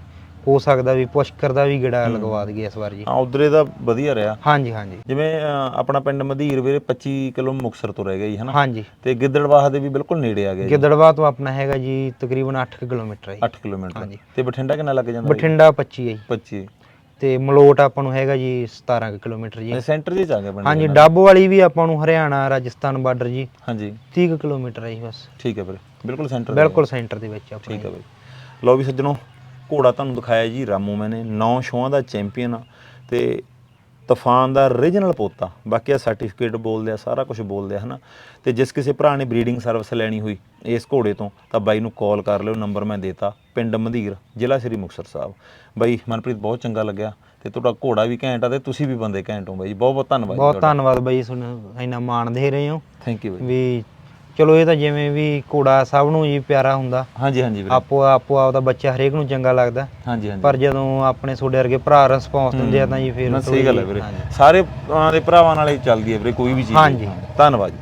ਹੋ ਸਕਦਾ ਵੀ ਪੁਸ਼ਕਰ ਦਾ ਵੀ ਗੇੜਾ ਲਗਵਾ ਦਈਏ ਇਸ ਵਾਰ ਜੀ। ਹਾਂ ਉਧਰੇ ਦਾ ਵਧੀਆ ਰਿਹਾ। ਹਾਂਜੀ ਹਾਂਜੀ। ਜਿਵੇਂ ਅ, ਆਪਣਾ ਪਿੰਡ ਮਧੀਰ ਵੀਰੇ 25 ਕਿਲੋ ਮੁਕਸਰ ਤੋਂ ਰਹਿ ਗਿਆ ਜੀ ਹਨਾ? ਹਾਂਜੀ। ਤੇ ਗਿੱਦੜਵਾਹ ਦੇ ਵੀ ਬਿਲਕੁਲ ਨੇੜੇ ਆ ਗਿਆ ਜੀ। ਗਿੱਦੜਵਾ ਤੋਂ ਆਪਣਾ ਹੈਗਾ ਜੀ ਤਕਰੀਬਨ 8 ਕਿਲੋਮੀਟਰ ਹੈ ਜੀ। 8 ਕਿਲੋਮੀਟਰ। ਤੇ ਬਠਿੰਡਾ ਕਿੰਨਾ ਲੱਗ ਜਾਂਦਾ? ਬਠਿੰਡਾ 25 ਹੈ ਜੀ। 25 ਤੇ ਮਲੋਟ ਆਪਾਂ ਨੂੰ ਹੈਗਾ ਜੀ 17 ਕੁ ਕਿਲੋਮੀਟਰ ਜੀ। ਸੈਂਟਰ ਜੀ ਚ ਆ ਗਿਆ ਪਿੰਡ ਹਾਂਜੀ। ਡੱਬ ਵਾਲੀ ਵੀ ਆਪਾਂ ਨੂੰ ਹਰਿਆਣਾ ਰਾਜਸਥਾਨ ਬਾਰਡਰ ਜੀ। ਹਾਂਜੀ। 30 ਕੁ ਕਿਲੋਮੀਟਰ ਹੈ ਜੀ ਬਸ। ਠੀਕ ਹੈ ਵੀਰੇ। ਬਿਲਕੁਲ ਸੈਂਟਰ ਬਿਲਕੁਲ ਸੈਂਟਰ ਦੇ ਵਿੱਚ ਆਪਣਾ ਠੀਕ ਹੈ ਬਈ ਲਓ ਵੀ ਸੱਜਣੋ ਘੋੜਾ ਤੁਹਾਨੂੰ ਦਿਖਾਇਆ ਜੀ ਰਾਮੂ ਮੈਨੇ। 9 ਸ਼ੋਆਂ ਦਾ ਚੈਂਪੀਅਨ ਆ ਤੇ ਤੂਫਾਨ ਦਾ ਰੀਜਨਲ ਪੋਤਾ। ਬਾਕੀ ਆ ਸਰਟੀਫਿਕੇਟ ਬੋਲਦੇ ਆ ਸਾਰਾ ਕੁਝ ਬੋਲਦੇ ਆ ਹਨਾ। ਤੇ ਜਿਸ ਕਿਸੇ ਭਰਾ ਨੇ ਬਰੀਡਿੰਗ ਸਰਵਿਸ ਲੈਣੀ ਹੋਈ ਇਸ ਘੋੜੇ ਤੋਂ ਤਾਂ ਬਾਈ ਨੂੰ ਕਾਲ ਕਰ ਲਿਓ ਨੰਬਰ ਮੈਂ ਦੇਤਾ ਪਿੰਡ ਮਧੀਰ ਜ਼ਿਲ੍ਹਾ ਸ੍ਰੀ ਮੁਕਤਸਰ ਸਾਹਿਬ। ਬਾਈ ਮਨਪ੍ਰੀਤ ਬਹੁਤ ਚੰਗਾ ਲੱਗਿਆ। ਤੇ ਤੁਹਾਡਾ ਘੋੜਾ ਵੀ ਘੈਂਟ ਆ ਤੇ ਤੁਸੀਂ ਵੀ ਬੰਦੇ ਘੈਂਟ ਹੋ ਬਾਈ। ਬਹੁਤ ਬਹੁਤ ਧੰਨਵਾਦ ਬਹੁਤ ਧੰਨਵਾਦ ਬਾਈ ਤੁਹਾਨੂੰ ਇੰਨਾ ਮਾਣ ਦੇ ਰਹੇ ਹੋ। ਥੈਂਕ ਯੂ ਬਾਈ। ਵੀ ਚਲੋ ਇਹ ਤਾਂ ਜਿਵੇਂ ਵੀ ਘੋੜਾ ਸਭ ਨੂੰ ਜੀ ਪਿਆਰਾ ਹੁੰਦਾ। ਹਾਂਜੀ ਹਾਂਜੀ ਵੀਰੇ। ਆਪੋ ਆਪੋ ਆਪਦਾ ਬੱਚਾ ਹਰੇਕ ਨੂੰ ਚੰਗਾ ਲੱਗਦਾ। ਹਾਂਜੀ ਹਾਂਜੀ। ਪਰ ਜਦੋਂ ਆਪਣੇ ਤੁਹਾਡੇ ਵਰਗੇ ਭਰਾ ਰਿਸਪੌਂਸ ਦਿੰਦੇ ਆ ਤਾਂ ਜੀ ਫਿਰ ਨਾ ਸਹੀ ਗੱਲ ਹੈ ਵੀਰੇ। ਹਾਂਜੀ। ਸਾਰੇ ਅਹ, ਦੇ ਭਰਾਵਾਂ ਨਾਲ ਹੀ ਚੱਲਦੀ ਹੈ ਵੀਰੇ ਕੋਈ ਵੀ ਚੀਜ਼। ਹਾਂਜੀ। ਧੰਨਵਾਦ ਜੀ।